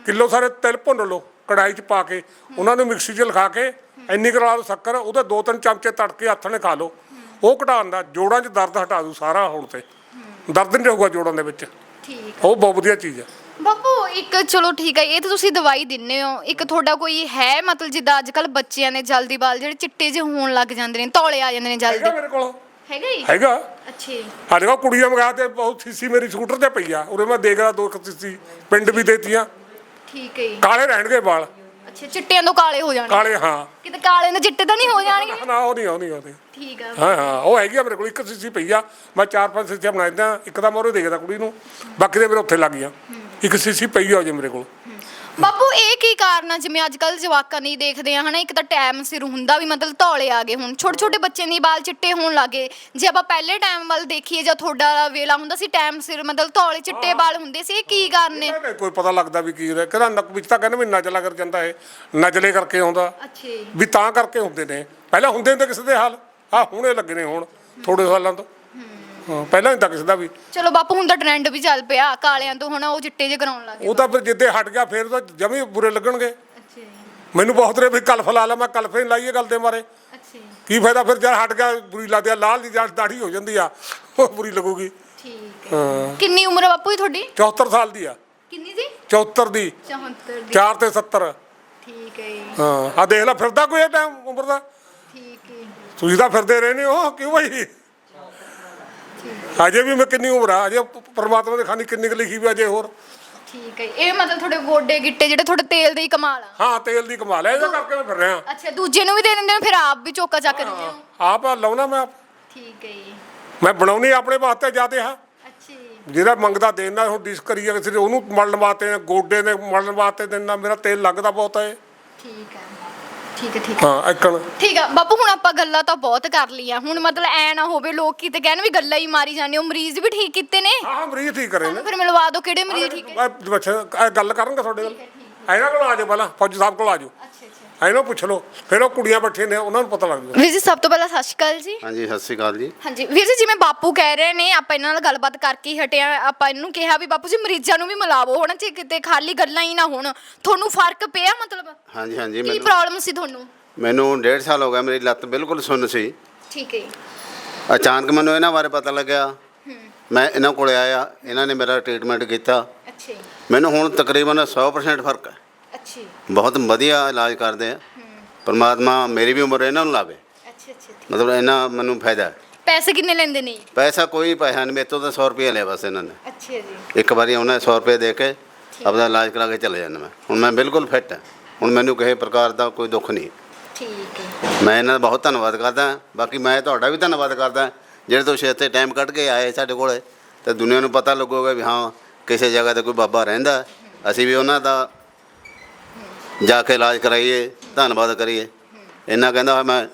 ਕਿਲੋ ਸਾਰੇ ਤਿਲ ਭੁੰਨ ਲਓ ਕੜਾਈ 'ਚ ਪਾ ਕੇ ਉਹਨਾਂ ਨੂੰ ਮਿਕਸੀ 'ਚ ਲਿਖਾ ਕੇ ਇੰਨੀ ਕਰਾ ਲਓ ਸ਼ੱਕਰ ਉਹਦੇ ਦੋ ਤਿੰਨ ਚਮਚੇ ਤੜਕੇ ਹੱਥ ਨੇ ਖਾ ਲਓ। ਉਹ ਘਟਾਉਣ ਦਾ ਜੋੜਾਂ 'ਚ ਦਰਦ ਹਟਾ ਦੂ ਸਾਰਾ ਹੁਣ ਤੇ। ਦਰਦ ਨਹੀਂ ਰਹੂਗਾ ਜੋੜਾਂ ਦੇ ਵਿੱਚ। ਠੀਕ ਉਹ ਬਹੁਤ ਵਧੀਆ ਚੀਜ਼ ਹੈ ਬਾਪੂ ਇੱਕ ਚਲੋ ਠੀਕ ਹੈ ਇਹ ਤਾਂ ਤੁਸੀਂ ਦਵਾਈ ਦਿੰਨੇ ਹੋ। ਇੱਕ ਤੁਹਾਡਾ ਕੋਈ ਹੈ ਮਤਲਬ ਜਿੱਦਾਂ ਅੱਜ ਕੱਲ ਬੱਚਿਆਂ ਨੇ ਜਲਦੀ ਬਾਲ ਜਿਹੜੇ ਚਿੱਟੇ ਜਿਹੇ ਹੋਣ ਲੱਗ ਜਾਂਦੇ ਨੇ ਧੌਲੇ ਆ ਜਾਂਦੇ ਨੇ ਹੈਗਾ ਜਲਦੀ ਮੇਰੇ ਕੋਲ। ਹੈਗਾ ਹੀ ਹੈਗਾ। ਅੱਛਾ ਜੀ, ਸਾਡੇ ਕੋਲ ਕੁੜੀਆਂ ਮੰਗਾ ਤੇ ਬਹੁਤ ਸੀਸੀ ਮੇਰੀ ਸਕੂਟਰ ਤੇ ਪਈ ਆ। ਉਰੇ ਮੈਂ ਦੇਖ ਰਿਹਾ ਦੋ ਕੁ ਸੀਸੀ ਪਿੰਡ ਵੀ ਦੇਤੀਆਂ। ਠੀਕ ਹੈ ਜੀ। ਕਾਲੇ ਰਹਿਣਗੇ ਵਾਲ। ਅੱਛਾ ਚਿੱਟਿਆਂ ਤੋਂ ਕਾਲੇ ਹੋ ਜਾਣਗੇ। ਕਾਲੇ ਹਾਂ। ਕਿਤੇ ਕਾਲੇ ਤੋਂ ਚਿੱਟੇ ਤਾਂ ਨਹੀਂ ਹੋ ਜਾਣਗੇ? ਨਾ ਉਹ ਨਹੀਂ ਉਹ ਨਹੀਂ ਉਹ ਨਹੀਂ। ਠੀਕ ਆ। ਹਾਂ ਹਾਂ ਉਹ ਹੈਗੀ ਆ ਮੇਰੇ ਕੋਲ ਇੱਕ ਸੀਸੀ ਪਈ ਆ। ਮੈਂ ਚਾਰ ਪੰਜ ਸੀਸੀਆਂ ਬਣਾ ਦਿੰਦਾ ਇੱਕ ਤਾਂ ਮੈਂ ਉਹਦੇ ਦੇਖਦਾ ਕੁੜੀ ਨੂੰ ਬਾਕੀ ਦੇ ਮੇਰੇ ਉੱਥੇ ਲੱਗ ਗਈਆਂ। ਇੱਕ ਸੀਸੀ ਪਈ ਆ ਜੇ ਮੇਰੇ ਕੋਲ। ਬਾਪੂ ਇਹ ਕੀ ਕਾਰਨ ਆ? ਜਿਵੇਂ ਅੱਜ ਕੱਲ ਜਵਾਕਾਂ ਨਹੀਂ ਦੇਖਦੇ ਆ ਹਨਾ? ਇੱਕ ਤਾਂ ਟਾਈਮ ਸਿਰ ਹੁੰਦਾ ਵੀ ਮਤਲਬ ਧੌਲੇ ਆ ਗਏ ਹੁਣ। ਛੋਟੇ ਛੋਟੇ ਬੱਚੇ ਦੇ ਵਾਲ ਚਿੱਟੇ ਹੋਣ ਲੱਗੇ। ਜੇ ਆਪਾਂ ਪਹਿਲੇ ਟਾਈਮ ਵੱਲ ਦੇਖੀਏ ਜਾਂ ਤੁਹਾਡਾ ਵੇਲਾ ਹੁੰਦਾ ਸੀ ਟਾਈਮ ਸਿਰ ਮਤਲਬ ਧੌਲੇ ਚਿੱਟੇ ਵਾਲ ਹੁੰਦੇ ਸੀ ਇਹ ਕੀ ਕਾਰਨ ਨੇ? ਕੋਈ ਪਤਾ ਲੱਗਦਾ ਵੀ ਕੀ ਹੈ ਕਹਿੰਦਾ ਨੱਕ ਵਿੱਚ ਤਾਂ ਕਹਿੰਦੇ ਵੀ ਨਜਲਾ ਕਰ ਜਾਂਦਾ ਇਹ। ਨਜਲੇ ਕਰਕੇ ਆਉਂਦਾ। ਅੱਛਾ ਵੀ ਤਾਂ ਕਰਕੇ ਹੁੰਦੇ ਨੇ। ਪਹਿਲਾਂ ਹੁੰਦੇ ਹੁੰਦੇ ਕਿਸੇ ਦੇ ਹਾਲ। ਆ ਹੁਣੇ ਲੱਗੇ ਨੇ ਹੁਣ ਥੋੜੇ ਸਾਲਾਂ ਤੋਂ। ਹਾਂ ਪਹਿਲਾਂ ਨਹੀਂ ਤਾਂ ਕਿਸੇ ਦਾ ਵੀ। ਚਲੋ ਬਾਪੂ ਹੁਣ ਤਾਂ ਟ੍ਰੈਂਡ ਵੀ ਚੱਲ ਪਿਆ ਕਾਲਿਆਂ ਤੋਂ ਹੁਣ ਉਹ ਚਿੱਟੇ ਜਿਹੇ ਕਰਾਉਣ ਲੱਗ ਗਏ ਉਹ ਤਾਂ ਫਿਰ ਜਿੱਦੇ ਹਟ ਗਿਆ ਫਿਰ ਤਾਂ ਜਮੀ ਬੁਰੇ ਲੱਗਣਗੇ। ਅੱਛਾ ਮੈਨੂੰ ਬਹੁਤ ਰੇ ਵੀ ਕਲਫ ਲਾ ਲਾ ਮੈਂ ਕਲਫੇ ਨਹੀਂ ਲਾਈਏ ਗੱਲ ਦੇ ਮਾਰੇ। ਅੱਛਾ ਕੀ ਫਾਇਦਾ ਫਿਰ ਜਦ ਹਟ ਗਿਆ ਬੁਰੀ ਲੱਗਦੀ ਆ ਲਾਲ ਦੀ ਜਦ ਦਾੜੀ ਹੋ ਜਾਂਦੀ ਆ ਉਹ ਬੁਰੀ ਲੱਗੂਗੀ। ਠੀਕ ਹੈ। ਹਾਂ। ਕਿੰਨੀ ਉਮਰ ਹੈ ਬਾਪੂ ਜੀ ਤੁਹਾਡੀ? 74 ਸਾਲ ਦੀ ਆ। ਕਿੰਨੀ ਜੀ? 74 ਦੀ। 74 ਦੀ। 4 ਤੇ 70 ਠੀਕ ਹੈ ਜੀ। ਹਾਂ ਆ ਦੇਖ ਲੈ ਫਿਰਦਾ ਕੋਈ ਇਹ ਟਾਈਮ ਉਮਰ ਦਾ? ਠੀਕ ਹੈ ਤੁਸੀਂ ਤਾਂ ਫਿਰਦੇ ਰਹਿੰਦੇ ਹੋ ਕਿਉਂ ਭਾਈ ਅਜੇ ਵੀ ਮੈਂ ਕਿੰਨੀ ਉਮਰ ਆ ਅਜੇ ਪ੍ਰਮਾਤਮਾ ਦੇ ਖਾਨੀ ਕਿੰਨੀ ਕੁ ਲਿਖੀ ਵੀ ਅਜੇ ਹੋਰ। ਠੀਕ ਹੈ। ਇਹ ਮਤਲਬ ਤੁਹਾਡੇ ਗੋਡੇ ਗਿੱਟੇ ਜਿਹੜੇ ਤੁਹਾਡੇ ਤੇਲ ਦੇ ਹੀ ਕਮਾਲ ਆ। ਹਾਂ ਤੇਲ ਦੀ ਕਮਾਲ ਹੈ ਇਹਦਾ ਕਰਕੇ ਮੈਂ ਫਿਰ ਰਿਹਾ। ਅੱਛਾ ਦੂਜੇ ਨੂੰ ਵੀ ਦੇ ਦਿੰਦੇ ਹੋ ਫਿਰ ਆਪ ਵੀ ਚੋਕਾ ਚੱਕ ਦਿੰਦੇ ਹੋ? ਆਪ ਲਾਉਣਾ ਮੈਂ ਆਪ। ਠੀਕ ਹੈ ਜੀ। ਮੈਂ ਬਣਾਉਣੀ ਆਪਣੇ ਵਾਸਤੇ ਜਾਤੇ ਹਾਂ। ਅੱਛਾ ਜੀ। ਜਿਹੜਾ ਮੰਗਦਾ ਦੇਣਾ ਹੁਣ ਡਿਸ ਕਰੀਏ ਕਿਸੇ ਉਹਨੂੰ ਮਲਣ ਵਾਸਤੇ ਗੋਡੇ ਨੇ ਮਲਣ ਵਾਸਤੇ ਦੇਣਾ ਮੇਰਾ ਤੇਲ ਲੱਗਦਾ ਬਹੁਤ ਹੈ ਠੀਕ ਹੈ। ਠੀਕ ਹੈ ਠੀਕ ਹੈ। ਹਾਂ ਇੱਕਣ ਠੀਕ ਆ ਬਾਪੂ ਹੁਣ ਆਪਾਂ ਗੱਲਾਂ ਤਾਂ ਬਹੁਤ ਕਰ ਲਈਆਂ। ਹੁਣ ਮਤਲਬ ਐ ਨਾ ਹੋਵੇ ਲੋਕ ਕਿਤੇ ਕਹਿਣ ਵੀ ਗੱਲਾਂ ਹੀ ਮਾਰੀ ਜਾਂਦੇ ਹੋ। ਮਰੀਜ਼ ਵੀ ਠੀਕ ਕੀਤੇ ਨੇ। ਹਾਂ ਮਰੀਜ਼ ਠੀਕ ਕਰੇ ਨੇ। ਫਿਰ ਮਿਲਵਾ ਦਿਓ ਕਿਹੜੇ ਮਰੀਜ਼ ਠੀਕ ਹੈ। ਇਹ ਗੱਲ ਕਰਨਗੇ ਤੁਹਾਡੇ ਨਾਲ। ਇਹਨਾਂ ਕੋਲ ਆ ਜਾਓ ਪਹਿਲਾਂ ਫੌਜੀ ਸਾਹਿਬ ਕੋਲ ਆ ਜਾਓ। ਅੱਛਾ ਅੱਛਾ ਇਹਨਾਂ ਪੁੱਛ ਲਓ ਫਿਰ ਉਹ ਕੁੜੀਆਂ ਬੈਠੀਆਂ ਨੇ ਉਹਨਾਂ ਨੂੰ ਪਤਾ ਲੱਗ ਜਾਊਗਾ। ਵੀਰ ਜੀ ਸਭ ਤੋਂ ਪਹਿਲਾਂ ਸਤਿ ਸ਼੍ਰੀ ਅਕਾਲ ਜੀ। ਹਾਂਜੀ ਸਤਿ ਸ਼੍ਰੀ ਅਕਾਲ ਜੀ। ਹਾਂਜੀ ਵੀਰ ਜੀ ਜਿਵੇਂ ਬਾਪੂ ਕਹਿ ਰਹੇ ਨੇ ਆਪਾਂ ਇਹਨਾਂ ਨਾਲ ਗੱਲਬਾਤ ਕਰਕੇ ਹੀ ਹਟਿਆ ਆਪਾਂ ਇਹਨੂੰ ਕਿਹਾ ਵੀ ਬਾਪੂ ਜੀ ਮਰੀਜ਼ਾਂ ਨੂੰ ਵੀ ਮਿਲਾਵੋ ਹਨਾ ਜੇ ਕਿਤੇ ਖਾਲੀ ਗੱਲਾਂ ਹੀ ਨਾ ਹੋਣ ਤੁਹਾਨੂੰ ਫ਼ਰਕ ਪਿਆ ਮਤਲਬ? ਹਾਂਜੀ ਹਾਂਜੀ ਕੀ ਮੈਨੂੰ ਪ੍ਰੋਬਲਮ ਸੀ ਤੁਹਾਨੂੰ? ਮੈਨੂੰ ਡੇਢ ਸਾਲ ਹੋ ਗਿਆ ਮੇਰੀ ਲੱਤ ਬਿਲਕੁਲ ਸੁੰਨ ਸੀ। ਠੀਕ ਹੈ ਜੀ। ਅਚਾਨਕ ਮੈਨੂੰ ਇਹਨਾਂ ਬਾਰੇ ਪਤਾ ਲੱਗਿਆ। ਮੈਂ ਇਹਨਾਂ ਕੋਲੇ ਆਇਆ ਇਹਨਾਂ ਨੇ ਮੇਰਾ ਟ੍ਰੀਟਮੈਂਟ ਕੀਤਾ। ਅੱਛਾ ਜੀ। ਮੈਨੂੰ ਹੁਣ ਤਕਰੀਬਨ 100% ਫ਼ਰਕ ਹੈ। ਜੀ, ਬਹੁਤ ਵਧੀਆ ਇਲਾਜ ਕਰਦੇ ਆ। ਪਰਮਾਤਮਾ ਮੇਰੀ ਵੀ ਉਮਰ ਇਹਨਾਂ ਨੂੰ ਲਾਵੇ। ਅੱਛਾ। ਮਤਲਬ ਇਹਨਾਂ ਮੈਨੂੰ ਫਾਇਦਾ ਹੈ। ਪੈਸੇ ਕਿੰਨੇ ਲੈਂਦੇ ਨੇ? ਜੀ? ਪੈਸਾ ਕੋਈ ਪੈਸਾ ਨਹੀਂ ਮੇਰੇ ਤੋਂ ਤਾਂ 100 ਰੁਪਏ ਲਿਆ ਬਸ ਇਹਨਾਂ ਨੇ। ਅੱਛਾ ਜੀ। ਇੱਕ ਵਾਰੀ ਉਹਨਾਂ 100 ਰੁਪਏ ਦੇ ਕੇ ਆਪਦਾ ਇਲਾਜ ਕਰਾ ਕੇ ਚਲੇ ਜਾਂਦਾ ਮੈਂ। ਹੁਣ ਮੈਂ ਬਿਲਕੁਲ ਫਿੱਟ ਹਾਂ। ਹੁਣ ਮੈਨੂੰ ਕਿਸੇ ਪ੍ਰਕਾਰ ਦਾ ਕੋਈ ਦੁੱਖ ਨਹੀਂ ਠੀਕ ਹੈ। ਮੈਂ ਇਹਨਾਂ ਦਾ ਬਹੁਤ ਧੰਨਵਾਦ ਕਰਦਾ ਬਾਕੀ ਮੈਂ ਤੁਹਾਡਾ ਵੀ ਧੰਨਵਾਦ ਕਰਦਾ ਜਿਹੜੇ ਤੁਸੀਂ ਇੱਥੇ ਟਾਈਮ ਕੱਢ ਕੇ ਆਏ ਸਾਡੇ ਕੋਲੇ ਤੇ ਦੁਨੀਆ ਨੂੰ ਪਤਾ ਲੱਗੂਗਾ ਵੀ ਹਾਂ ਕਿਸੇ ਜਗ੍ਹਾ ਤੇ ਕੋਈ ਬਾਬਾ ਰਹਿੰਦਾ ਅਸੀਂ ਵੀ ਉਹਨਾਂ ਦਾ ਜਾ ਕੇ ਇਲਾਜ ਕਰਾਈਏ ਧੰਨਵਾਦ ਕਰੀਏ। ਇੰਨਾ ਕਹਿੰਦਾ ਹੋਇਆ ਮੈਂ।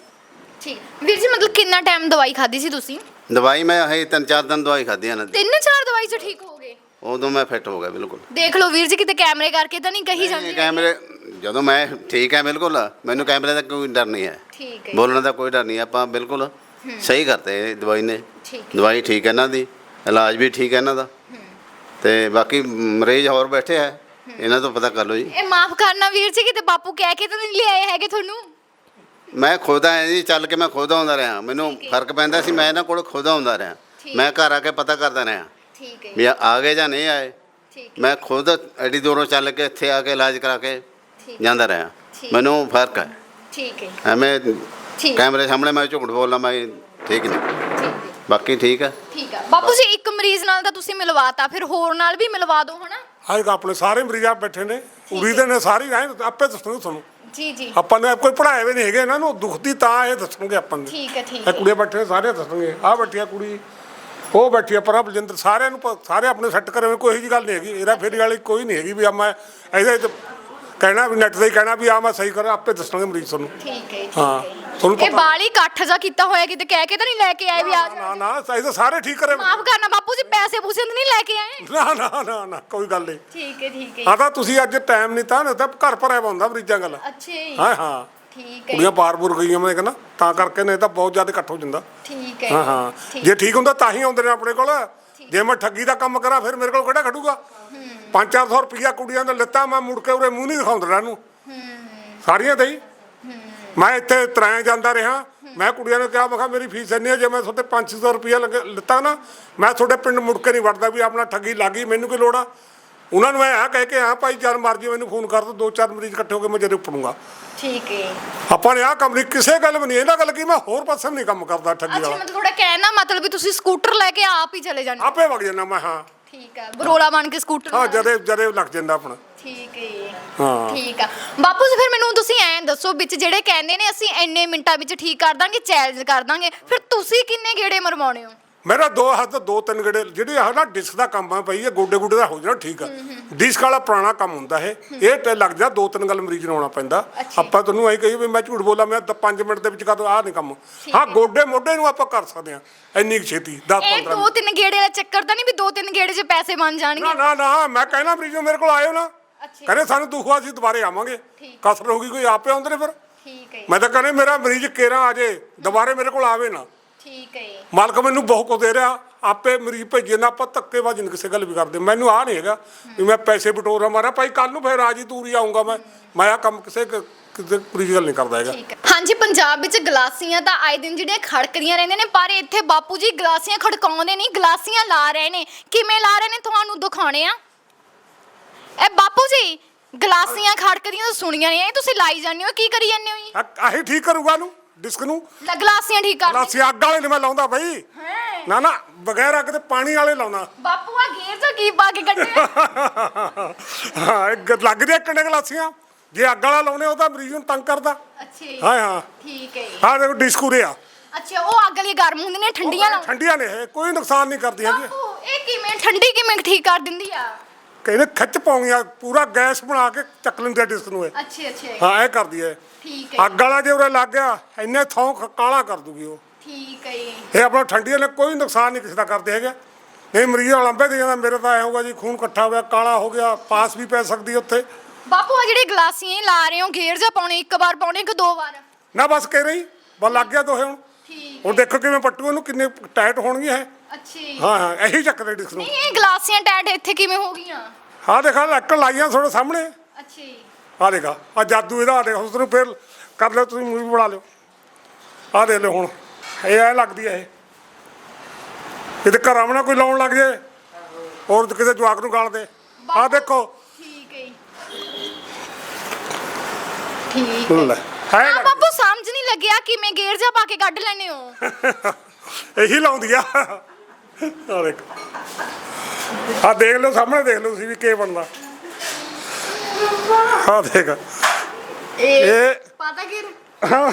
ਠੀਕ। ਵੀਰ ਜੀ ਮਤਲਬ ਕਿੰਨਾ ਟਾਈਮ ਦਵਾਈ ਖਾਧੀ ਸੀ ਤੁਸੀਂ? ਦਵਾਈ ਮੈਂ ਇਹ ਤਿੰਨ ਚਾਰ ਦਿਨ ਦਵਾਈ ਖਾਧੀ ਇਹਨਾਂ ਦੀ ਤਿੰਨ ਚਾਰ ਦਵਾਈ ਚ ਠੀਕ ਹੋ ਗਏ? ਉਦੋਂ ਮੈਂ ਫਿੱਟ ਹੋ ਗਿਆ ਬਿਲਕੁਲ। ਦੇਖ ਲਓ ਵੀਰ ਜੀ ਕਿਤੇ ਕੈਮਰੇ ਕਰਕੇ ਤਾਂ ਨਹੀਂ ਕਹੀ ਜਾਂਦੀ ਕੈਮਰੇ ਜਦੋਂ ਮੈਂ ਠੀਕ ਹੈ ਬਿਲਕੁਲ ਮੈਨੂੰ ਕੈਮਰੇ ਦਾ ਕੋਈ ਡਰ ਨਹੀਂ ਹੈ। ਠੀਕ ਹੈ ਬੋਲਣ ਦਾ ਕੋਈ ਡਰ ਨਹੀਂ ਆਪਾਂ ਬਿਲਕੁਲ ਸਹੀ ਕਰਤੇ ਦਵਾਈ ਨੇ। ਠੀਕ। ਦਵਾਈ ਠੀਕ ਹੈ ਇਹਨਾਂ ਦੀ ਇਲਾਜ ਵੀ ਠੀਕ ਹੈ ਇਹਨਾਂ ਦਾ। ਤੇ ਬਾਕੀ ਮਰੀਜ਼ ਹੋਰ ਬੈਠੇ ਹੈ ਇਹਨਾਂ ਤੋਂ ਪਤਾ ਕਰ ਲਓ ਜੀ। ਇਹ ਮਾਫ ਕਰਨਾ ਵੀਰ ਜੀ ਕਿਤੇ ਬਾਪੂ ਕਹਿ ਕੇ ਤਾਂ ਨਹੀਂ ਲਿਆਏ ਹੈਗੇ ਤੁਹਾਨੂੰ? ਮੈਂ ਖੁਦ ਆਇਆ ਜੀ ਚੱਲ ਕੇ ਮੈਂ ਖੁਦ ਆਉਂਦਾ ਰਿਹਾ। ਮੈਨੂੰ ਫ਼ਰਕ ਪੈਂਦਾ ਸੀ ਮੈਂ ਇਹਨਾਂ ਕੋਲ ਖੁਦ ਆਉਂਦਾ ਰਿਹਾ। ਮੈਂ ਘਰ ਆ ਕੇ ਪਤਾ ਕਰਦਾ ਰਿਹਾ। ਠੀਕ ਹੈ ਵੀ ਆ ਗਏ ਜਾਂ ਨਹੀਂ ਆਏ। ਠੀਕ ਮੈਂ ਖੁਦ ਐਡੀ ਦੂਰੋਂ ਚੱਲ ਕੇ ਇੱਥੇ ਆ ਕੇ ਇਲਾਜ ਕਰਾ ਕੇ ਜਾਂਦਾ ਰਿਹਾ। ਮੈਨੂੰ ਫ਼ਰਕ ਹੈ। ਠੀਕ ਹੈ। ਐਵੇਂ ਕੈਮਰੇ ਸਾਹਮਣੇ ਮੈਂ ਝੂਠ ਬੋਲਣਾ ਮੈਂ ਠੀਕ ਨਹੀਂ। ਬਾਕੀ ਠੀਕ ਹੈ। ਠੀਕ ਹੈ। ਬਾਪੂ ਜੀ ਇੱਕ ਮਰੀਜ਼ ਨਾਲ ਤਾਂ ਤੁਸੀਂ ਮਿਲਵਾਤਾ ਫਿਰ ਹੋਰ ਨਾਲ ਵੀ ਮਿਲਵਾ ਦਿਓ ਹਨਾ? ਅੱਜ ਆਪਣੇ ਸਾਰੇ ਮਰੀਜ਼ ਆ ਬੈਠੇ ਨੇ ਉਰੀ ਦੇ ਨੇ ਸਾਰੇ ਆਏ ਆਪੇ ਦੱਸਣਗੇ ਤੁਹਾਨੂੰ। ਜੀ ਜੀ। ਆਪਾਂ ਨੇ ਕੋਈ ਪੜਾਏ ਵੀ ਨਹੀਂ ਹੈਗੇ ਇਹਨਾਂ ਨੂੰ ਦੁਖਦੀ ਤਾਂ ਇਹ ਦੱਸਣਗੇ ਆਪਾਂ ਨੂੰ। ਠੀਕ ਹੈ ਠੀਕ ਇਹ ਹੈ। ਕੁੜੀਆਂ ਬੈਠੇ ਸਾਰੇ ਦੱਸਣਗੇ ਆ ਕੁੜੀ ਉਹ ਬੈਠੀ ਆ ਪਰਾਂ ਬਲਜਿੰਦਰ ਸਾਰਿਆਂ ਨੂੰ ਪ- ਸਾਰੇ ਆਪਣੇ ਸੈੱਟ ਕਰੇ ਹੋਏ ਕੋਈ ਇਹੋ ਜਿਹੀ ਗੱਲ ਨਹੀਂ ਹੈਗੀ ਇਹਦਾ ਫੇਰੀ ਵਾਲੀ ਕੋਈ ਨਹੀਂ ਹੈਗੀ ਵੀ ਆ ਮੈਂ ਇਹਦੇ ਚ ਕਹਿਣਾ ਵੀ ਨੈਟ ਤੇ ਹੀ ਕਹਿਣਾ ਵੀ ਆ ਮੈਂ ਸਹੀ ਕਰਾਂ ਆਪੇ ਦੱਸਣਗੇ ਮਰੀਜ਼ ਤੁਹਾਨੂੰ। ਠੀਕ ਹੈ ਹਾਂ, ਤੁਹਾਨੂੰ ਇਹ ਪਤਾ- ਬਾਲੀ ਇਕੱਠ ਜਾ ਕੀਤਾ ਹੋਇਆ ਕਿਤੇ ਕਹਿ ਕੇ ਤਾਂ ਨਹੀਂ ਲੈ ਕੇ ਆਏ ਵੀ ਆ ਨਾ ਨਾ ਸਹੀ ਤਾਂ ਸਾਰੇ ਠੀਕ ਕਰੇ। ਮਾਫ ਕਰਨਾ ਬਾਪੂ ਜੀ ਪੈਸੇ ਪੂਸੇ ਤਾਂ ਨਹੀਂ ਲੈ ਕੇ ਆਏ? ਨਾ ਨਾ ਨਾ ਨਾ ਕੋਈ ਗੱਲ ਨਹੀਂ। ਠੀਕ ਹੈ ਠੀਕ ਹੈ ਆ ਤਾਂ ਤੁਸੀਂ ਅੱਜ ਟਾਈਮ ਨਹੀਂ ਤਾਂ ਨਹੀਂ ਤਾਂ ਘਰ ਭਰਿਆ ਹੁੰਦਾ ਮਰੀਜ਼ਾਂ ਗੱਲ ਅੱਛਾ ਜੀ। ਹਾਂ ਹਾਂ। ਠੀਕ ਕੁੜੀਆਂ ਹੈ ਬਾਰ-ਬੂਰ ਗਈਆਂ ਮੈਂ ਕਹਿੰਦਾ ਤਾਂ ਕਰਕੇ ਨਹੀਂ ਤਾਂ ਬਹੁਤ ਜ਼ਿਆਦਾ ਇਕੱਠ ਹੋ ਜਾਂਦਾ। ਠੀਕ ਹੈ ਹਾਂ ਹਾਂ। ਠੀਕ। ਜੇ ਠੀਕ ਹੁੰਦਾ ਤਾਂ ਹੀ ਆਉਂਦੇ ਨੇ ਆਪਣੇ ਕੋਲ। ਜੇ ਮੈਂ ਠੱਗੀ ਦਾ ਕੰਮ ਕਰਾਂ ਫਿਰ ਮੇਰੇ ਕੋਲ ਕਿਹੜਾ ਖੜੂਗਾ? 5-400 ਰੁਪਈਆ ਕੁੜੀਆਂ ਦੇ ਲੱਤਾਂ ਮੈਂ ਮੁੜ ਕੇ ਉਰੇ ਮੂੰਹ ਨਹੀਂ ਦਿਖਾਉਂਦਾ ਨੂੰ। ਸਾਰੀਆਂ ਤੇ ਹੀ ਮੈਂ ਇੱਥੇ ਤਰਾਂ ਜਾਂਦਾ ਰਿਹਾ। ਮੈਂ ਕੁੜੀਆਂ ਨੂੰ ਕਿਹਾ ਕਿਹਾ ਮੇਰੀ ਫੀਸ ਇੰਨੀ ਹੈ ਜੇ ਮੈਂ ਤੁਹਾਡੇ 500 ਰੁਪਈਆ ਲੱਗੇ ਲਿੱਤਾ ਨਾ ਮੈਂ ਤੁਹਾਡੇ ਪਿੰਡ ਮੁੜ ਕੇ ਨਹੀਂ ਵੜਦਾ ਵੀ ਆਪਣਾ ਠੱਗੀ ਲੱਗੀ ਮੈਨੂੰ ਕੀ ਲੋੜ ਆ? ਉਹਨਾਂ ਨੂੰ ਮੈਂ ਆ ਕਹਿ ਕੇ ਹਾਂ ਭਾਈ ਜਦ ਮਰਜ਼ੀ ਮੈਨੂੰ ਫੋਨ ਕਰ ਦੋ ਦੋ ਚਾਰ ਮਰੀਜ਼ ਇਕੱਠੇ ਹੋ ਕੇ ਮੈਂ ਜਦੇ ਉੱਪੜੂੰਗਾ ਠੀਕ ਹੈ ਆਪਾਂ ਨੇ ਆਹ ਕੰਮ ਨਹੀਂ ਕਿਸੇ ਗੱਲ ਵੀ ਨਹੀਂ ਇਹਨਾਂ ਗੱਲ ਕੀ ਮੈਂ ਹੋਰ ਪਾਸੇ ਨਹੀਂ ਕੰਮ ਕਰਦਾ ਠੱਗੀ ਅੱਛਾ ਵਾਲਾ। ਮਤਲਬ ਥੋੜਾ ਕਹਿਣਾ ਮਤਲਬ ਵੀ ਤੁਸੀਂ ਸਕੂਟਰ ਲੈ ਕੇ ਆਪ ਹੀ ਚਲੇ ਜਾਂਦੇ। ਆਪੇ ਵਗ ਜਾਂਦਾ ਮੈਂ ਹਾਂ। ਠੀਕ ਹੈ ਬਰੋਲਾ ਬਣ ਕੇ ਸਕੂਟਰ ਹਾਂ। ਜਦੇ ਜਦੇ ਲੱਗ ਜਾਂਦਾ ਆਪਣਾ ਠੀਕ ਹੈ। ਹਾਂ। ਠੀਕ ਆ ਬਾਪੂ ਜੀ ਫਿਰ ਮੈਨੂੰ ਤੁਸੀਂ ਐਂ ਦੱਸੋ ਵਿੱਚ ਜਿਹੜੇ ਕਹਿੰਦੇ ਨੇ ਅਸੀਂ ਇੰਨੇ ਮਿੰਟਾਂ ਵਿੱਚ ਠੀਕ ਕਰ ਦਾਂਗੇ ਚੈਲੰਜ ਕਰ ਦਾਂਗੇ ਫਿਰ ਤੁਸੀਂ ਕਿੰਨੇ ਗੇੜੇ ਮਰਵਾਉਣੇ ਹੋ ਮੇਰਾ ਦੋ ਹੱਥ ਦੋ ਤਿੰਨ ਗੇੜੇ ਜਿਹੜੇ ਆਹ ਨਾ ਡਿਸਕ ਦਾ ਕੰਮ ਆ ਪਈ ਇਹ ਗੋਡੇ ਗੋਡੇ ਦਾ ਹੋ ਜਾਣਾ ਠੀਕ ਆ। ਡਿਸਕ ਵਾਲਾ ਪੁਰਾਣਾ ਕੰਮ ਹੁੰਦਾ ਇਹ। ਇਹ ਤੇ ਲੱਗ ਜਾ ਦੋ ਤਿੰਨ ਗੱਲ ਮਰੀਜ਼ ਨੂੰ ਆਉਣਾ ਪੈਂਦਾ। ਆਪਾਂ ਤੁਹਾਨੂੰ ਐਂ ਕਹੀ ਵੀ ਮੈਂ ਝੂਠ ਬੋਲਾਂ ਮੈਂ 5 ਮਿੰਟ ਦੇ ਵਿੱਚ ਕਰ ਆਹ ਨਹੀਂ ਕੰਮ। ਹਾਂ ਗੋਡੇ ਮੋਢੇ ਨੂੰ ਆਪਾਂ ਕਰ ਸਕਦੇ ਆ ਇੰਨੀ ਛੇਤੀ 10 ਇਹ 15 ਦੋ ਤਿੰਨ ਗੇੜੇ ਦਾ ਚੱਕਰ ਤਾਂ ਨਹੀਂ ਵੀ ਦੋ ਤਿੰਨ ਗੇੜੇ 'ਚ ਪੈਸੇ ਬਣ ਨਾ ਜਾਣਗੇ? ਨਾ ਨਾ ਮੈਂ ਕਹਿਣਾ ਮਰੀਜ਼ ਨੂੰ ਮੇਰੇ ਕੋਲ ਆਇਓ ਨਾ। ਕਹਿੰਦੇ ਸਾਨੂੰ ਦੁੱਖ ਅਸੀਂ ਦੁਬਾਰੇ ਆਵਾਂਗੇ। ਕਸਰ ਹੋਊਗੀ ਕੋਈ ਆਪੇ ਆਉਂਦੇ ਨੇ ਫਿਰ। ਠੀਕ ਹੈ ਮੈਂ ਤਾਂ ਕਹਿੰਦਾ ਮੇਰਾ ਮਰੀਜ਼ ਕੇਰਾ ਆ ਜੇ ਦੁਬਾਰੇ ਮੇਰੇ ਕੋਲ ਆਵੇ ਨਾ। ਠੀਕ ਹੈ ਜੀ। ਮਾਲਕ ਮੈਨੂੰ ਬਹੁਤ ਕੁਝ ਦੇ ਰਿਹਾ। ਆਪੇ ਮਰੀਜ਼ ਭੇਜੇ ਨਾ ਆਪਾਂ ਧੱਕੇ ਬਾਜੀ ਨਹੀਂ ਕਿਸੇ ਗੱਲ ਵੀ ਕਰਦੇ। ਮੈਨੂੰ ਆ ਨਹੀਂ ਹੈਗਾ ਵੀ ਮੈਂ ਪੈਸੇ ਬਟੋਰਾ ਮਾਰਾ। ਭਾਈ ਕੱਲ ਨੂੰ ਫੇਰ ਆ ਜੀ ਤੂਰੀ ਆਉਂਗਾ ਮੈਂ। ਮੈਂ ਆ ਕੰਮ ਕਿਸੇ ਕ- ਕਿਸੇ ਮਰੀਜ਼ ਗੱਲ ਨਹੀਂ ਕਰਦਾ ਹੈਗਾ। ਠੀਕ ਹੈ। ਹਾਂਜੀ ਪੰਜਾਬ ਵਿੱਚ ਗਲਾਸੀਆਂ ਤਾਂ ਆਏ ਦਿਨ ਜਿਹੜੀਆਂ ਖੜਕਦੀਆਂ ਰਹਿੰਦੇ ਨੇ ਪਰ ਇੱਥੇ ਬਾਪੂ ਜੀ ਗਲਾਸੀਆਂ ਖੜਕਾਉਂਦੇ ਨਹੀਂ ਗਲਾਸੀਆਂ ਲਾ ਰਹੇ ਨੇ। ਕਿਵੇਂ ਲਾ ਰਹੇ ਨੇ ਤੁਹਾਨੂੰ ਦਿਖਾਉਣੇ ਆ। ਇਹ ਬਾਪੂ ਜੀ ਗਲਾਸੀਆਂ ਖੜਕਦੀਆਂ ਤਾਂ ਸੁਣੀਆਂ ਨੇ ਇਹ ਤੁਸੀਂ ਲਾਈ ਜਾਂਦੇ ਹੋ ਕੀ ਕਰੀ ਜਾਂਦੇ ਹੋ ਜੀ? ਆ- ਆਹੀ ਠੀਕ ਕਰੂਗਾ ਨੂੰ ਡਿਸਕ ਨੂੰ। ਲੈ ਗਲਾਸੀਆਂ ਠੀਕ ਕਰ ਲਾਸੀ ਅੱਗ ਵਾਲੇ ਨੇ ਮੈਂ ਲਾਉਂਦਾ ਬਈ। ਹੈਂ। ਨਾ ਨਾ ਬਗੈਰ ਅੱਗ ਤੇ ਪਾਣੀ ਵਾਲੇ ਲਾਉਣਾ ਬਾਪੂ ਆ ਗੇਰ ਚ ਕੀ ਪਾ ਕੇ ਕੱਢਿਆ ਹਾਂ ਇਹ ਗ- ਲੱਗਦੇ ਕਿੰਨੇ ਗਲਾਸੀਆਂ। ਜੇ ਅੱਗ ਵਾਲਾ ਲਾਉਣੇ ਉਹ ਤਾਂ ਮਰੀਜ਼ ਨੂੰ ਤੰਗ ਕਰਦਾ। ਅੱਛਾ ਹਾਂ ਹਾਂ। ਠੀਕ ਹੈ ਜੀ। ਹਾਂ ਦੇਖੋ ਡਿਸਕ ਉਰੇ ਆ। ਅੱਛਾ ਉਹ ਅੱਗ ਲਈ ਗਰਮ ਹੁੰਦੇ ਨੇ ਠੰਡੀਆਂ ਲਾਉ ਠੰਡੀਆਂ ਨੇ ਇਹ ਕੋਈ ਨੁਕਸਾਨ ਨਹੀਂ ਕਰਦੀਆਂ ਜੀ ਬਾਪੂ ਇਹ ਕਿਵੇਂ ਠੰਡੀ ਕਿਵੇਂ ਠੀਕ ਕਰ ਦਿੰਦੀ ਆ? ਕਹਿੰਦੇ ਖਿੱਚ ਪਾਉਂਗੀਆਂ ਪੂਰਾ ਗੈਸ ਬਣਾ ਕੇ ਚੱਕ ਲੈਂਦੇ ਆ ਡਿਸਕ ਨੂੰ ਇਹ। ਅੱਛਾ ਅੱਛਾ। ਹਾਂ ਇਹ ਕਰਦੀ ਹੈ ਠੀਕ ਹੈ। ਅੱਗ ਵਾਲਾ ਜੇ ਉਰੇ ਲੱਗ ਗਿਆ ਇੰਨੇ ਥੋਂ ਖ- ਕਾਲਾ ਕਰ ਦੂਗੀ ਉਹ। ਠੀਕ ਹੈ ਜੀ। ਇਹ ਆਪਣਾ ਠੰਡੀਆਂ ਨੇ ਕੋਈ ਨੁਕਸਾਨ ਨਹੀਂ ਕਿਸੇ ਦਾ ਕਰਦੇ ਹੈਗੇ। ਇਹ ਮਰੀਜ਼ ਲੰਬੇ ਦੇ ਜਾਂਦਾ ਮੇਰੇ ਤਾਂ ਐ ਹੋਊਗਾ ਜੀ ਖੂਨ ਇਕੱਠਾ ਹੋਇਆ ਕਾਲਾ ਹੋ ਗਿਆ ਪਾਸ ਵੀ ਪੈ ਸਕਦੀ ਉੱਥੇ। ਬਾਪੂ ਆ ਜਿਹੜੇ ਗਲਾਸੀਆਂ ਹੀ ਲਾ ਰਹੇ ਹੋ ਗੇਰ ਜਾ ਪਾਉਣੇ ਇੱਕ ਵਾਰ ਪਾਉਣੇ ਕਿ ਦੋ ਵਾਰ? ਨਾ ਬਸ ਕਹਿ ਰਹੀ ਬਸ ਲੱਗ ਗਿਆ ਦੋਹੇ ਹੁਣ। ਠੀਕ ਹੁਣ ਦੇਖੋ ਕਿਵੇਂ ਪੱਟੂ ਇਹਨੂੰ ਕਿੰਨੇ ਟਾਈਟ ਹੋਣਗੀਆਂ ਇਹ। ਅੱਛਾ ਜੀ। ਹਾਂ ਹਾਂ ਇਹੀ ਚੱਕਦੇ ਡਿਸਕ ਨੂੰ। ਨਹੀਂ ਇਹ ਗਲਾਸੀਆਂ ਟੈਟ ਇੱਥੇ ਕਿਵੇਂ ਹੋ ਗਈਆਂ? ਹਾਂ ਦੇਖਾ ਲੱਕ ਲਾਈਆਂ ਤੁਹਾਡੇ ਸਾਹਮਣੇ। ਅੱਛਾ ਜੀ। ਆ ਦੇਖਾ ਆ ਜਾਦੂ ਇਹਦਾ ਆ ਦੇਖ ਉਸ ਨੂੰ ਫੇਰ ਕਰ ਲਿਓ ਤੁਸੀਂ ਮੂਵੀ ਬਣਾ ਲਿਓ। ਆ ਦੇ ਲਿਓ ਹੁਣ ਇਹ ਐ ਲੱਗਦੀ ਐ ਇਹ। ਇਹਦੇ ਘਰ ਆਵਣਾ ਕੋਈ ਲਾਉਣ ਲੱਗ ਜੇ ਹੋਰ ਕਿਸੇ ਜਵਾਕ ਨੂੰ ਗਾਲ ਦੇ। ਆ ਦੇਖੋ। ਠੀਕ ਹੈ ਜੀ। ਠੀਕ ਹੈ। ਲੈ। ਹੈ। ਬਾਪੂ ਸਮਝ ਨਹੀਂ ਲੱਗਿਆ ਕਿਵੇਂ ਗੇਰ ਜਾ ਪਾ ਕੇ ਕੱਢ ਲੈਨੇ ਹੋ। ਇਹੀ ਲਾਉਂਦੀ ਆ। ਆ ਦੇਖ। ਆ ਦੇਖ ਲਓ ਸਾਹਮਣੇ ਦੇਖ ਲਓ ਤੁਸੀਂ ਵੀ ਕੀ ਬਣਦਾ। ਆ ਦੇਖ। ਇਹ ਇਹ ਪਤਾ ਕਿ ਹਾਂ।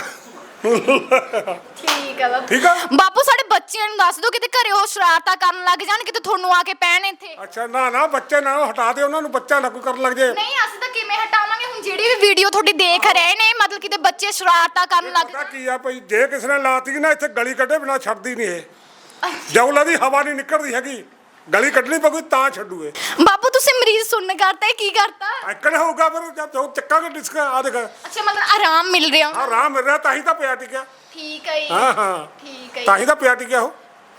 ਠੀਕ ਹੈ ਬਾਪੂ ਠੀਕ ਆ? ਬਾਪੂ ਸਾਡੇ ਬੱਚਿਆਂ ਨੂੰ ਦੱਸ ਦਿਓ ਕਿਤੇ ਘਰੇ ਉਹ ਸ਼ਰਾਰਤਾਂ ਕਰਨ ਲੱਗ ਜਾਣ ਕਿਤੇ ਤੁਹਾਨੂੰ ਆ ਕੇ ਪੈਣ ਇੱਥੇ। ਅੱਛਾ ਨਾ ਨਾ ਬੱਚੇ ਨਾ ਹਟਾ ਦੇ ਉਹਨਾਂ ਨੂੰ ਬੱਚਾ ਨਾ ਕੋਈ ਕਰਨ ਲੱਗ ਜੇ। ਨਹੀਂ ਅਸੀਂ ਤਾਂ ਕਿਵੇਂ ਹਟਾਵਾਂਗੇ? ਹੁਣ ਜਿਹੜੀ ਵੀ ਵੀਡੀਓ ਤੁਹਾਡੀ ਦੇਖ ਰਹੇ ਨੇ ਮਤਲਬ ਕਿਤੇ ਬੱਚੇ ਸ਼ਰਾਰਤਾਂ ਕਰਨ ਲੱਗ ਪਤਾ ਕੀ ਆ ਭਾਈ ਜੇ ਕਿਸੇ ਨੇ ਲਾਤੀ ਨਾ ਇੱਥੇ ਗਲੀ ਕੱਢੇ ਬਿਨਾ ਛੱਡਦੀ ਨਹੀਂ ਇਹ। ਜੌਲਾ ਦੀ ਹਵਾ ਨਹੀਂ ਨਿਕਲਦੀ ਹੈਗੀ। ਗਲੀ ਕੱਢਣੀ ਪਊਗੀ ਤਾਂ ਛੱਡੂਏ। ਬਾਪੂ ਤੁਸੀਂ ਮਰੀਜ਼ ਸੁਣਨ ਕਰਤਾ ਇਹ ਕੀ ਕਰਤਾ? ਐਕਣ ਹੋਊਗਾ ਫਿਰ ਜਦ ਉਹ ਚੱਕਾਂਗੇ ਡਿਸਕ ਆ ਦੇਖ। ਅੱਛਾ ਮਤਲਬ ਆਰਾਮ ਮਿਲ ਰਿਹਾ। ਆ ਰਾਹ ਮਿਲ ਰਿਹਾ ਤਾਂ ਹੀ ਤਾਂ ਪਿਆ ਟਿਕਿਆ। ਠੀਕ ਹੈ ਜੀ। ਹਾਂ ਹਾਂ। ਠੀਕ ਹੈ ਤਾਂ ਹੀ ਤਾਂ ਪਿਆ ਟਿਕਿਆ ਉਹ।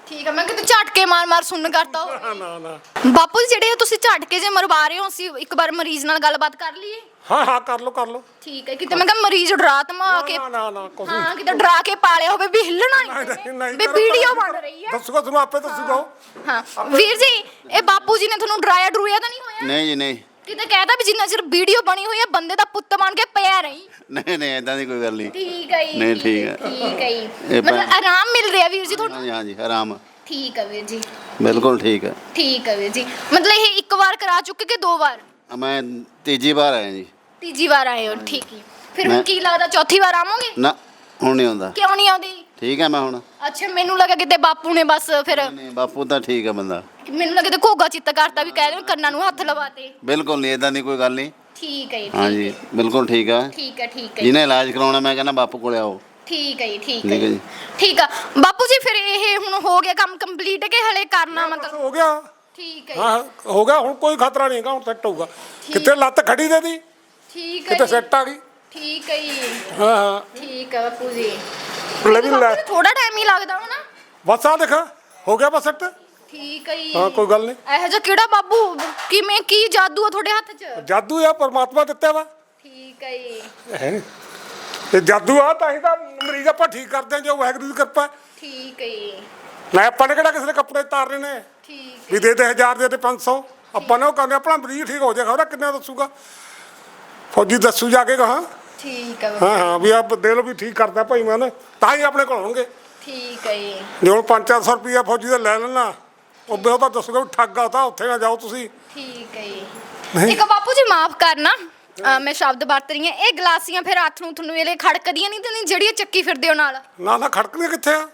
ਠੀਕ ਹੈ ਮੈਂ ਕਿਤੇ ਝਟਕੇ ਮਾਰ ਮਾਰ ਸੁਣਨ ਕਰਤਾ ਹੋ ਨਾ ਨਾ ਨਾ। ਬਾਪੂ ਜੀ ਜਿਹੜੇ ਤੁਸੀਂ ਝਟਕੇ ਜੇ ਮਰਵਾ ਰਹੇ ਹੋ ਅਸੀਂ ਇੱਕ ਵਾਰ ਮਰੀਜ਼ ਨਾਲ ਗੱਲਬਾਤ ਕਰ ਲਈਏ। ਹਾਂ ਹਾਂ ਕਰ ਲੋ ਕਰ ਲੋ ਠੀਕ ਹੈ ਕਿਤੇ ਮੈਂ ਕਿਹਾ ਮਰੀਜ਼ ਡਰਾ ਤਮਾ ਕੇ ਨਾ ਨਾ ਨਾ ਕੁਛ ਹਾਂ ਕਿਤੇ ਡਰਾ ਕੇ ਪਾਲਿਆ ਹੋਵੇ ਵੀ ਹਿੱਲਣਾ ਨਹੀਂ ਨਹੀਂ ਨਹੀਂ ਵੀ ਵੀਡੀਓ ਬਣ ਰਹੀ ਹੈ ਦੱਸੂਗਾ ਤੁਹਾਨੂੰ ਆਪੇ ਦੱਸੂਗਾ ਉਹ ਹਾਂ ਵੀਰ ਜੀ ਇਹ ਬਾਪੂ ਜੀ ਨੇ ਤੁਹਾਨੂੰ ਡਰਾਇਆ ਡਰੂਇਆ ਤਾਂ ਨਹੀਂ ਹੋਇਆ? ਨਹੀਂ ਜੀ ਨਹੀਂ। ਕਿਤੇ ਕਹਿਤਾ ਵੀ ਜਿੰਨਾ ਚਿਰ ਵੀਡੀਓ ਬਣੀ ਹੋਈ ਹੈ ਬੰਦੇ ਦਾ ਪੁੱਤ ਬਣ ਕੇ ਪਿਆ ਰਹੀ। ਨਹੀਂ ਨਹੀਂ ਐਦਾਂ ਦੀ ਕੋਈ ਗੱਲ ਨਹੀਂ। ਠੀਕ ਹੈ ਜੀ ਨਹੀਂ, ਠੀਕ ਹੈ। ਠੀਕ ਹੈ ਜੀ। ਇਹ ਮਤਲਬ ਆਰਾਮ ਮਿਲ ਰਿਹਾ ਵੀਰ ਜੀ ਤੁਹਾਨੂੰ? ਹਾਂਜੀ ਹਾਂਜੀ ਆਰਾਮ। ਠੀਕ ਹੈ ਵੀਰ ਜੀ। ਬਿਲਕੁਲ ਠੀਕ ਹੈ। ਠੀਕ ਹੈ ਵੀਰ ਜੀ। ਮਤਲਬ ਇਹ ਇੱਕ ਵਾਰ ਕਰਾ ਚੁੱਕੇ ਕਿ ਦੋ ਵਾਰ? ਮੈਂ ਤੀਜੀ ਵਾਰ ਆਇਆ ਜੀ। ਤੀਜੀ ਵਾਰ ਆਏ ਹੋ ਠੀਕ ਹੈ। ਫਿਰ ਹੁਣ ਮੈਂ- ਕੀ ਲੱਗਦਾ ਚੌਥੀ ਵਾਰ ਆਵੋਗੇ? ਨਾ ਹੁਣ ਨਹੀਂ ਆਉਂਦਾ। ਕਿਉਂ ਨਹੀਂ ਆਉਂਦੀ? ਠੀਕ ਹੈ ਮੈਂ ਹੁਣ ਅੱਛਾ ਮੈਨੂੰ ਲੱਗਾ ਕਿਤੇ ਬਾਪੂ ਨੇ ਬਸ ਫਿਰ ਨਹੀਂ ਬਾਪੂ ਤਾਂ ਠੀਕ ਹੈ ਬੰਦਾ ਮੈਨੂੰ ਲੱਗਾ ਕਿਤੇ ਘੋਗਾ ਚਿੱਤ ਕਰਤਾ ਵੀ ਕਹਿ ਰਹੇ ਕੰਨਾਂ ਨੂੰ ਹੱਥ ਲਵਾਤੇ ਬਿਲਕੁਲ ਨਹੀਂ ਐਦਾਂ ਦੀ ਕੋਈ ਗੱਲ ਨਹੀਂ ਠੀਕ ਹੈ ਜੀ, ਹਾਂਜੀ ਠੀਕ ਹੈ ਬਿਲਕੁਲ ਠੀਕ ਹੈ ਠੀਕ ਹੈ ਠੀਕ ਹੈ ਜਿਹਨੇ ਇਲਾਜ ਕਰਾਉਣਾ ਮੈਂ ਕਹਿੰਦਾ ਬਾਪੂ ਕੋਲੇ ਆਓ ਠੀਕ ਹੈ ਜੀ ਠੀਕ ਠੀਕ ਹੈ ਹੈ ਜੀ ਜੀ। ਠੀਕ ਆ ਬਾਪੂ ਜੀ ਫਿਰ ਇਹ ਹੁਣ ਹੋ ਗਿਆ ਕੰਮ ਕੰਪਲੀਟ ਕਿ ਹਲੇ ਕਰਨਾ ਮਤਲਬ ਹੋ ਗਿਆ ਠੀਕ ਹੈ ਜੀ, ਹਾਂ ਹੋ ਗਿਆ ਹੁਣ ਕੋਈ ਖਤਰਾ ਨਹੀਂ ਹੈਗਾ ਹੁਣ ਸੈੱਟ ਹੋਊਗਾ ਕਿਤੇ ਲੱਤ ਖੜੀ ਦੇ ਦੀ ਠੀਕ ਹੈ ਕਿਤੇ ਜੀ, ਸੈੱਟ ਆ ਗਈ ਠੀਕ ਹੈ ਜੀ ਹਾਂ ਹਾਂ ਠੀਕ ਹੈ ਬਾਪੂ ਜੀ ਲੈ ਵੀ ਲੈ। ਥੋੜਾ ਟਾਈਮ ਹੀ ਲੱਗਦਾ ਹੋਣਾ। ਬਸ ਆ ਦੇਖ ਹੋ ਗਿਆ ਬਸ ਸੈੱਟ? ਠੀਕ ਹੈ ਜੀ। ਹਾਂ ਕੋਈ ਗੱਲ ਨਹੀਂ। ਇਹੋ ਜਿਹਾ ਕਿਹੜਾ ਬਾਬੂ? ਕਿਵੇਂ ਕੀ ਜਾਦੂ ਆ ਤੁਹਾਡੇ ਹੱਥ 'ਚ? ਜਾਦੂ ਆ ਪਰਮਾਤਮਾ ਦਿੱਤਾ ਵਾ। ਠੀਕ ਹੈ ਜੀ। ਹੈ ਤੇ ਜਾਦੂ ਆ ਤਾਂ ਹੀ ਤਾਂ ਮਰੀਜ਼ ਆਪਾਂ ਠੀਕ ਕਰਦੇ ਹਾਂ ਜੋ ਵਾਹਿਗੁਰੂ ਦੀ ਕਿਰਪਾ ਹੈ। ਠੀਕ ਹੈ ਜੀ। ਨਾ ਆਪਾਂ ਨੇ ਕਿਹੜਾ ਕਿਸੇ ਦੇ ਕੱਪੜੇ ਤਾਰਨੇ ਨੇ? ਠੀਕ ਵੀ ਦੇ ਦੇ 1000 ਦੇ ਦੇ 500 ਆਪਾਂ ਨੇ ਉਹ ਕਹਿੰਦੇ ਆਪਣਾ ਮਰੀਜ਼ ਠੀਕ ਹੋ ਜਾਏਗਾ ਉਹਦਾ ਕਿੰਨਾ ਦੱਸੂਗਾ? ਫੌਜੀ ਦੱਸੂ ਜਾ ਕੇ ਕਹਾਂ। ਠੀਕ ਹੈ ਬਾਪੂ, ਹਾਂ ਹਾਂ ਵੀ ਆਪ ਦੇ ਲੋ ਵੀ ਠੀਕ ਕਰਦਾ ਭਾਈ ਮੈਂ ਤਾਂ ਹੀ ਆਪਣੇ ਕੋਲ ਹੋਣਗੇ। ਠੀਕ ਹੈ ਜੀ। ਜੇ ਹੁਣ 5-400 ਰੁਪਈਆ ਫੌਜੀ ਦਾ ਲੈ ਲੈਣਾ ਉਹ ਵੀ ਉਹ ਤਾਂ ਦੱਸੂਗਾ ਵੀ ਠੱਗ ਆ ਤਾਂ ਉੱਥੇ ਨਾ ਜਾਓ ਤੁਸੀਂ। ਠੀਕ ਹੈ ਜੀ। ਇੱਕ ਬਾਪੂ ਜੀ ਮਾਫ ਕਰਨਾ ਮੈਂ ਸ਼ਬਦ ਵਰਤ ਰਹੀ ਹਾਂ ਇਹ ਗਲਾਸੀਆਂ ਫਿਰ ਹੱਥ ਨੂੰ ਤੁਹਾਨੂੰ ਵੇਲੇ ਖੜਕਦੀਆਂ ਨਹੀਂ ਤੇ ਨਹੀਂ ਜਿਹੜੀਆਂ ਚੱਕੀ ਫਿਰਦੇ ਹੋ ਨਾਲ। ਨਾ ਨਾ ਖੜਕਣੀਆਂ ਕਿੱਥੇ ਆ?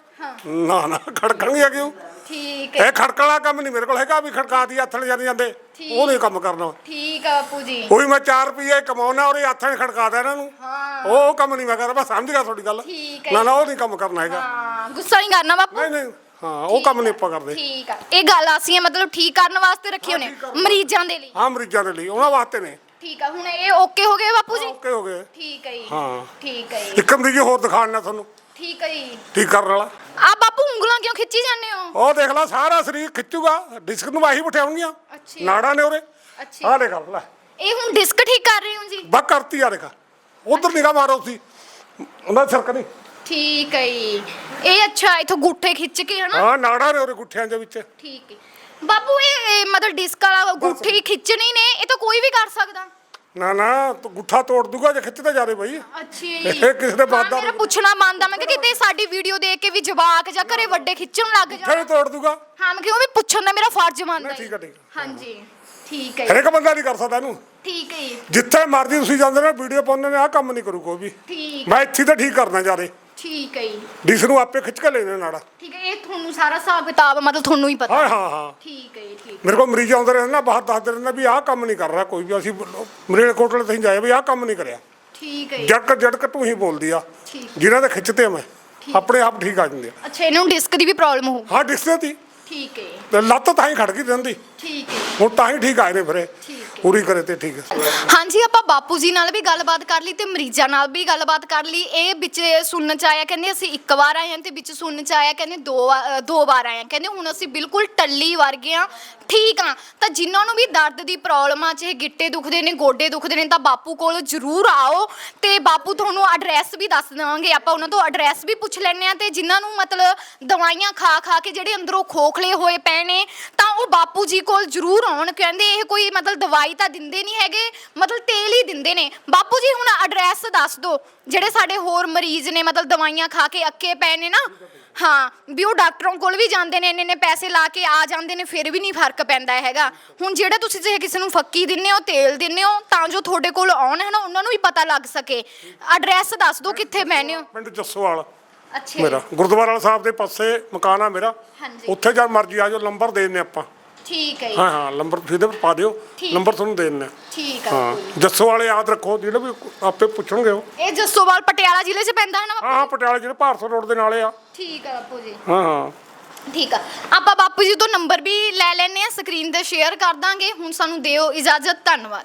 ਨਾ ਨਾ ਖੜਕਣਗੀਆਂ ਕਿਉਂ? ਠੀਕ ਹੈ ਇਹ ਖੜਕਣ ਵਾਲਾ ਕੰਮ ਨਹੀਂ ਮੇਰੇ ਕੋਲ ਹੈਗਾ ਵੀ ਖੜਕਾ ਦੀ ਹੱਥ ਜਾਂਦੇ। ਜਾਂਦੇ ਉਹ ਨਹੀਂ ਕੰਮ ਕਰਨਾ। ਠੀਕ ਆ ਬਾਪੂ ਜੀ। ਕੋਈ ਮੈਂ 4 ਰੁਪਏ ਕਮਾਉਣਾ ਔਰ ਇਹ ਹੱਥਾਂ ਖੜਕਾਦਾ ਇਹਨਾਂ ਨੂੰ। ਹਾਂ। ਉਹ ਕੰਮ ਨਹੀਂ ਮੈਂ ਕਰਦਾ ਬਸ ਸਮਝ ਗਿਆ ਤੁਹਾਡੀ ਗੱਲ। ਠੀਕ ਹੈ ਨਾ ਨਾ ਉਹ ਨਹੀਂ ਕੰਮ ਕਰਨਾ ਹੈਗਾ। ਹਾਂ ਗੁੱਸਾ ਨਹੀਂ ਕਰਨਾ ਬਾਪੂ। ਨਹੀਂ ਨਹੀਂ ਹਾਂ ਉਹ ਕੰਮ ਨਹੀਂ ਆਪਾਂ ਕਰਦੇ। ਠੀਕ ਆ। ਇਹ ਗੱਲ ਅਸੀਂ ਮਤਲਬ ਠੀਕ ਕਰਨ ਵਾਸਤੇ ਰੱਖੀ ਹੋਣੇ ਮਰੀਜ਼ਾਂ ਦੇ ਲਈ। ਹਾਂ ਮਰੀਜ਼ਾਂ ਦੇ ਲਈ ਉਹਨਾਂ ਵਾਸਤੇ ਨੇ। ਠੀਕ ਆ ਹੁਣ ਇਹ ਓਕੇ ਹੋ ਗਏ ਬਾਪੂ ਜੀ? ਓਕੇ ਹੋ ਗਏ। ਠੀਕ ਹੈ ਜੀ। ਹਾਂ। ਠੀਕ ਹੈ ਜੀ। ਇੱਕ ਮਰੀਜ਼ ਹੋਰ ਦਿਖਾਣਾ ਤੁਹਾਨੂੰ। ਠੀਕ ਹੈ ਜੀ। ਠੀਕ ਕਰਨ ਵਾਲਾ? ਆ ਬਾਪੂ ਉਂਗਲਾਂ ਕਿਉਂ ਖਿੱਚੀ ਜਾਂਦੇ ਹੋ? ਉਹ ਦੇਖ ਲੈ ਸਾਰਾ ਸਰੀਰ ਖਿੱਚੂਗਾ। ਡਿਸਕ ਨੂੰ ਆਹੀ ਬਿਠਾਉਣਗੀਆਂ। ਅੱਛਾ। ਨਾੜਾਂ ਨੇ ਉਰੇ। ਅੱਛਾ। ਆਹ ਦੇਖ ਲੈ। ਇਹ ਹੁਣ ਡਿਸਕ ਠੀਕ ਕਰ ਰਹੇ ਹੋ ਜੀ? ਬਾ ਕਰਤੀ ਆ ਦੇਖਾ। ਉਧਰ ਨਿਗਾਹ ਮਾਰੋ ਤੁਸੀਂ। ਉਹਨਾਂ ਦੀ ਸਰਕ ਨਹੀਂ। ਠੀਕ ਹੈ ਜੀ। ਇਹ ਅੱਛਾ ਇਥੋਂ ਗੁੱਠੇ ਖਿੱਚ ਕੇ ਹਨਾ? ਹਾਂ ਨਾੜਾਂ ਨੇ ਉਰੇ ਗੁੱਠਿਆਂ ਦੇ ਵਿੱਚ। ਠੀਕ ਹੈ ਬਾਪੂ ਇਹ ਇਹ ਮਤਲਬ ਡਿਸਕ ਵਾਲਾ ਗੁੱਠੇ ਖਿੱਚਣੇ ਨੇ। ਇਹ ਤਾਂ ਕੋਈ ਵੀ ਕਰ ਸਕਦਾ। ਨਾ ਨਾ ਤੂੰ ਗੁੱਠਾ ਤੋੜ ਦੂਗਾ ਜੇ ਖਿੱਚਦੇ ਜਾਦੇ ਬਾਈ। ਅੱਛਾ ਇਹ ਕਿਸੇ ਦੇ ਬਾਤ ਦਾ- ਮੇਰਾ ਪੁੱਛਣਾ ਮੰਨਦਾ ਮੈਂ ਕਿ ਕਿਤੇ ਸਾਡੀ ਵੀਡੀਓ ਦੇਖ ਕੇ ਵੀ ਜਵਾਕ ਜਾਂ ਘਰੇ ਵੱਡੇ ਖਿੱਚਣ ਲੱਗ ਫਿਰ ਜਾਣ। ਤੋੜ ਦੂਗਾ। ਹਾਂ ਮੈਂ ਕਿਉਂ ਵੀ ਪੁੱਛਣ ਦਾ ਮੇਰਾ ਫਰਜ਼ ਬਣਦਾ ਠੀਕ ਹੈ, ਠੀਕ। ਹਾਂਜੀ ਠੀਕ ਹੈ ਹਰ ਜੀ, ਇੱਕ ਬੰਦਾ ਨਹੀਂ ਕਰ ਸਕਦਾ ਇਹਨੂੰ। ਠੀਕ ਹੈ ਜੀ, ਜਿੱਥੇ ਮਰਜ਼ੀ ਤੁਸੀਂ ਜਾਂਦੇ ਨੇ ਵੀਡੀਓ ਪਾਉਂਦੇ ਨੇ ਆਹ ਕੰਮ ਨਹੀਂ ਕਰੂ ਕੋਈ ਵੀ। ਠੀਕ। ਮੈਂ ਇੱਥੇ ਤਾਂ ਠੀਕ ਕਰਨਾ ਜਾਰੇ ਠੀਕ ਹੈ ਜੀ, ਡਿਸ ਨੂੰ ਆਪੇ ਖਿੱਚ ਕੇ ਲੈਣੇ ਨਾੜਾ। ਠੀਕ ਹੈ ਇਹ ਤੁਹਾਨੂੰ ਸਾਰਾ ਹਿਸਾਬ ਕਿਤਾਬ ਮਤਲਬ ਤੁਹਾਨੂੰ ਹੀ ਪਤਾ। ਹਾਂ ਹਾਂ ਹਾਂ। ਠੀਕ ਹੈ ਜੀ, ਠੀਕ ਮੇਰੇ ਕੋਲ ਮਰੀਜ਼ ਆਉਂਦੇ ਰਹਿੰਦੇ ਨਾ ਬਾਹਰ ਦੱਸਦੇ ਰਹਿੰਦੇ ਵੀ ਆਹ ਕੰਮ ਨਹੀਂ ਕਰ ਰਿਹਾ ਕੋਈ ਵੀ ਅਸੀਂ ਮਰੇਲ ਕੋਟਲੇ ਤੇ ਜਾਏ ਵੀ ਆਹ ਕੰਮ ਨਹੀਂ ਕਰਿਆ। ਠੀਕ ਹੈ ਜੀ, ਜੜਕ ਜੜਕ ਤੂੰ ਹੀ ਬੋਲਦੀ ਆ। ਠੀਕ। ਜਿਨ੍ਹਾਂ ਦੇ ਖਿੱਚਤੇ ਆ ਮੈਂ ਆਪਣੇ ਆਪ ਠੀਕ ਆ ਜਾਂਦੇ ਆ। ਅੱਛਾ ਇਹਨਾਂ ਡਿਸਕ ਦੀ ਵੀ ਪ੍ਰੋਬਲਮ ਹੋ ਹਾਂ ਡਿਸ ਦੀ ਠੀਕ ਹੈ। ਤੇ ਲੱਤ ਤਾਂ ਹੀ ਖੜ ਗਈ ਰਹਿੰਦੀ ਠੀਕ ਹੈ। ਹੁਣ ਤਾਂ ਹੀ ਠੀਕ ਆਏ ਨੇ ਫਿਰੇ ਠੀਕ। ਪੂਰੀ ਕਰੇ ਤੇ ਠੀਕ ਹੈ। ਹਾਂਜੀ ਆਪਾਂ ਬਾਪੂ ਜੀ ਨਾਲ ਵੀ ਗੱਲਬਾਤ ਕਰ ਲਈ ਤੇ ਮਰੀਜ਼ਾਂ ਨਾਲ ਵੀ ਗੱਲਬਾਤ ਕਰ ਲਈ। ਇਹ ਵਿੱਚ ਸੁਣਨ ਚ ਆਇਆ ਕਹਿੰਦੇ ਅਸੀਂ ਇੱਕ ਵਾਰ ਆਏ ਹਾਂ ਤੇ ਵਿੱਚ ਸੁਣਨ ਚ ਆਇਆ ਕਹਿੰਦੇ ਦੋ ਵਾ- ਅ, ਦੋ ਵਾਰ ਆਏ ਹਾਂ। ਕਹਿੰਦੇ ਹੁਣ ਅਸੀਂ ਬਿਲਕੁਲ ਟੱਲੀ ਵਰਗੇ ਆ ਠੀਕ ਆ ਤਾਂ ਜਿਨ੍ਹਾਂ ਨੂੰ ਵੀ ਦਰਦ ਦੀ ਪ੍ਰੋਬਲਮ ਆ ਚਾਹੇ ਗਿੱਟੇ ਦੁਖਦੇ ਨੇ ਗੋਡੇ ਦੁਖਦੇ ਨੇ ਤਾਂ ਬਾਪੂ ਕੋਲ ਜ਼ਰੂਰ ਆਓ ਤੇ ਬਾਪੂ ਤੁਹਾਨੂੰ ਐਡਰੈਸ ਵੀ ਦੱਸ ਦੇਵਾਂਗੇ। ਆਪਾਂ ਉਹਨਾਂ ਤੋਂ ਐਡਰੈਸ ਵੀ ਪੁੱਛ ਲੈਣੇ ਆ ਤੇ ਜਿਨ੍ਹਾਂ ਨੂੰ ਮਤਲਬ ਦਵਾਈਆਂ ਖਾ ਖਾ ਕੇ ਜਿਹੜੇ ਅੰਦਰੋਂ ਖੋਖਲੇ ਹੋਏ ਪਏ ਨੇ ਤਾਂ ਉਹ ਬਾਪੂ ਜੀ ਕੋਲ ਜ਼ਰੂਰ ਆਉਣ। ਕਹਿੰਦੇ ਇਹ ਕੋਈ ਮਤਲਬ ਦਵਾਈ ਤਾਂ ਦਿੰਦੇ ਨਹੀਂ ਹੈਗੇ ਮਤਲਬ ਤੇਲ ਹੀ ਦਿੰਦੇ ਨੇ। ਬਾਪੂ ਜੀ ਹੁਣ ਐਡਰੈਸ ਦੱਸ ਦਿਓ ਜਿਹੜੇ ਸਾਡੇ ਹੋਰ ਮਰੀਜ਼ ਨੇ ਮਤਲਬ ਦਵਾਈਆਂ ਖਾ ਕੇ ਅੱਕੇ ਪਏ ਨੇ ਨਾ ਹਾਂ ਵੀ ਉਹ ਡਾਕਟਰਾਂ ਕੋਲ ਵੀ ਜਾਂਦੇ ਨੇ ਇੰਨੇ ਨੇ ਪੈਸੇ ਲਾ ਕੇ ਆ ਜਾਂਦੇ ਨੇ ਫਿਰ ਵੀ ਨਹੀਂ ਫ਼ਰਕ ਪੈਂਦਾ ਹੈਗਾ। ਹੁਣ ਜਿਹੜਾ ਤੁਸੀਂ ਜੇ ਕਿਸੇ ਨੂੰ ਫੱਕੀ ਦਿੰਨੇ ਹੋ ਤੇਲ ਦਿੰਨੇ ਹੋ ਤਾਂ ਜੋ ਤੁਹਾਡੇ ਕੋਲ ਆਉਣ ਹੈ ਨਾ ਉਹਨਾਂ ਨੂੰ ਵੀ ਪਤਾ ਲੱਗ ਸਕੇ। ਐਡਰੈਸ ਦੱਸ ਦਿਓ ਕਿੱਥੇ ਬਹਿਨੇ ਹੋ ਪਿੰਡ ਜੱਸੋਵਾਲ। ਅੱਛਾ ਮੇਰਾ। ਗੁਰਦੁਆਰਾ ਸਾਹਿਬ ਦੇ ਪਾਸੇ ਮਕਾਨ ਆ ਮੇਰਾ। ਹਾਂਜੀ। ਉੱਥੇ ਜਦ ਮਰਜ਼ੀ ਆ ਜਾਓ ਨੰਬਰ ਦੇ ਦਿੰਨੇ ਆਪਾਂ। ਠੀਕ ਹੈ ਜੀ, ਹਾਂ ਹਾਂ ਨੰਬਰ ਫਿਰ ਦੇ ਪਾ ਦਿਓ। ਠੀਕ। ਨੰਬਰ ਤੁਹਾਨੂੰ ਦੇ ਦਿੰਨੇ ਠੀਕ ਆ। ਹਾਂ ਜੱਸੋ ਵਾਲੇ ਯਾਦ ਰੱਖੋ ਜਿਹੜੇ ਵੀ ਆਪੇ ਪੁੱਛਣਗੇ ਉਹ। ਇਹ ਜੱਸੋਵਾਲ ਪਟਿਆਲਾ ਜ਼ਿਲ੍ਹੇ 'ਚ ਪੈਂਦਾ ਹੈ ਨਾ ਹਾਂ ਹਾਂ ਪਟਿਆਲੇ ਜਿਹੜੇ ਭਾਰਤ ਰੋਡ ਦੇ ਨਾਲੇ ਆ। ਠੀਕ ਆ ਬਾਪੂ ਜੀ। ਹਾਂ ਹਾਂ। ਠੀਕ ਆ। ਆਪਾਂ ਬਾਪੂ ਜੀ ਤੋਂ ਨੰਬਰ ਵੀ ਲੈ ਲੈਣੇ ਆ ਸਕਰੀਨ ਤੇ ਸ਼ੇਅਰ ਕਰ ਦਾਂਗੇ। ਹੁਣ ਸਾਨੂੰ ਦਿਓ ਇਜਾਜ਼ਤ ਧੰਨਵਾਦ।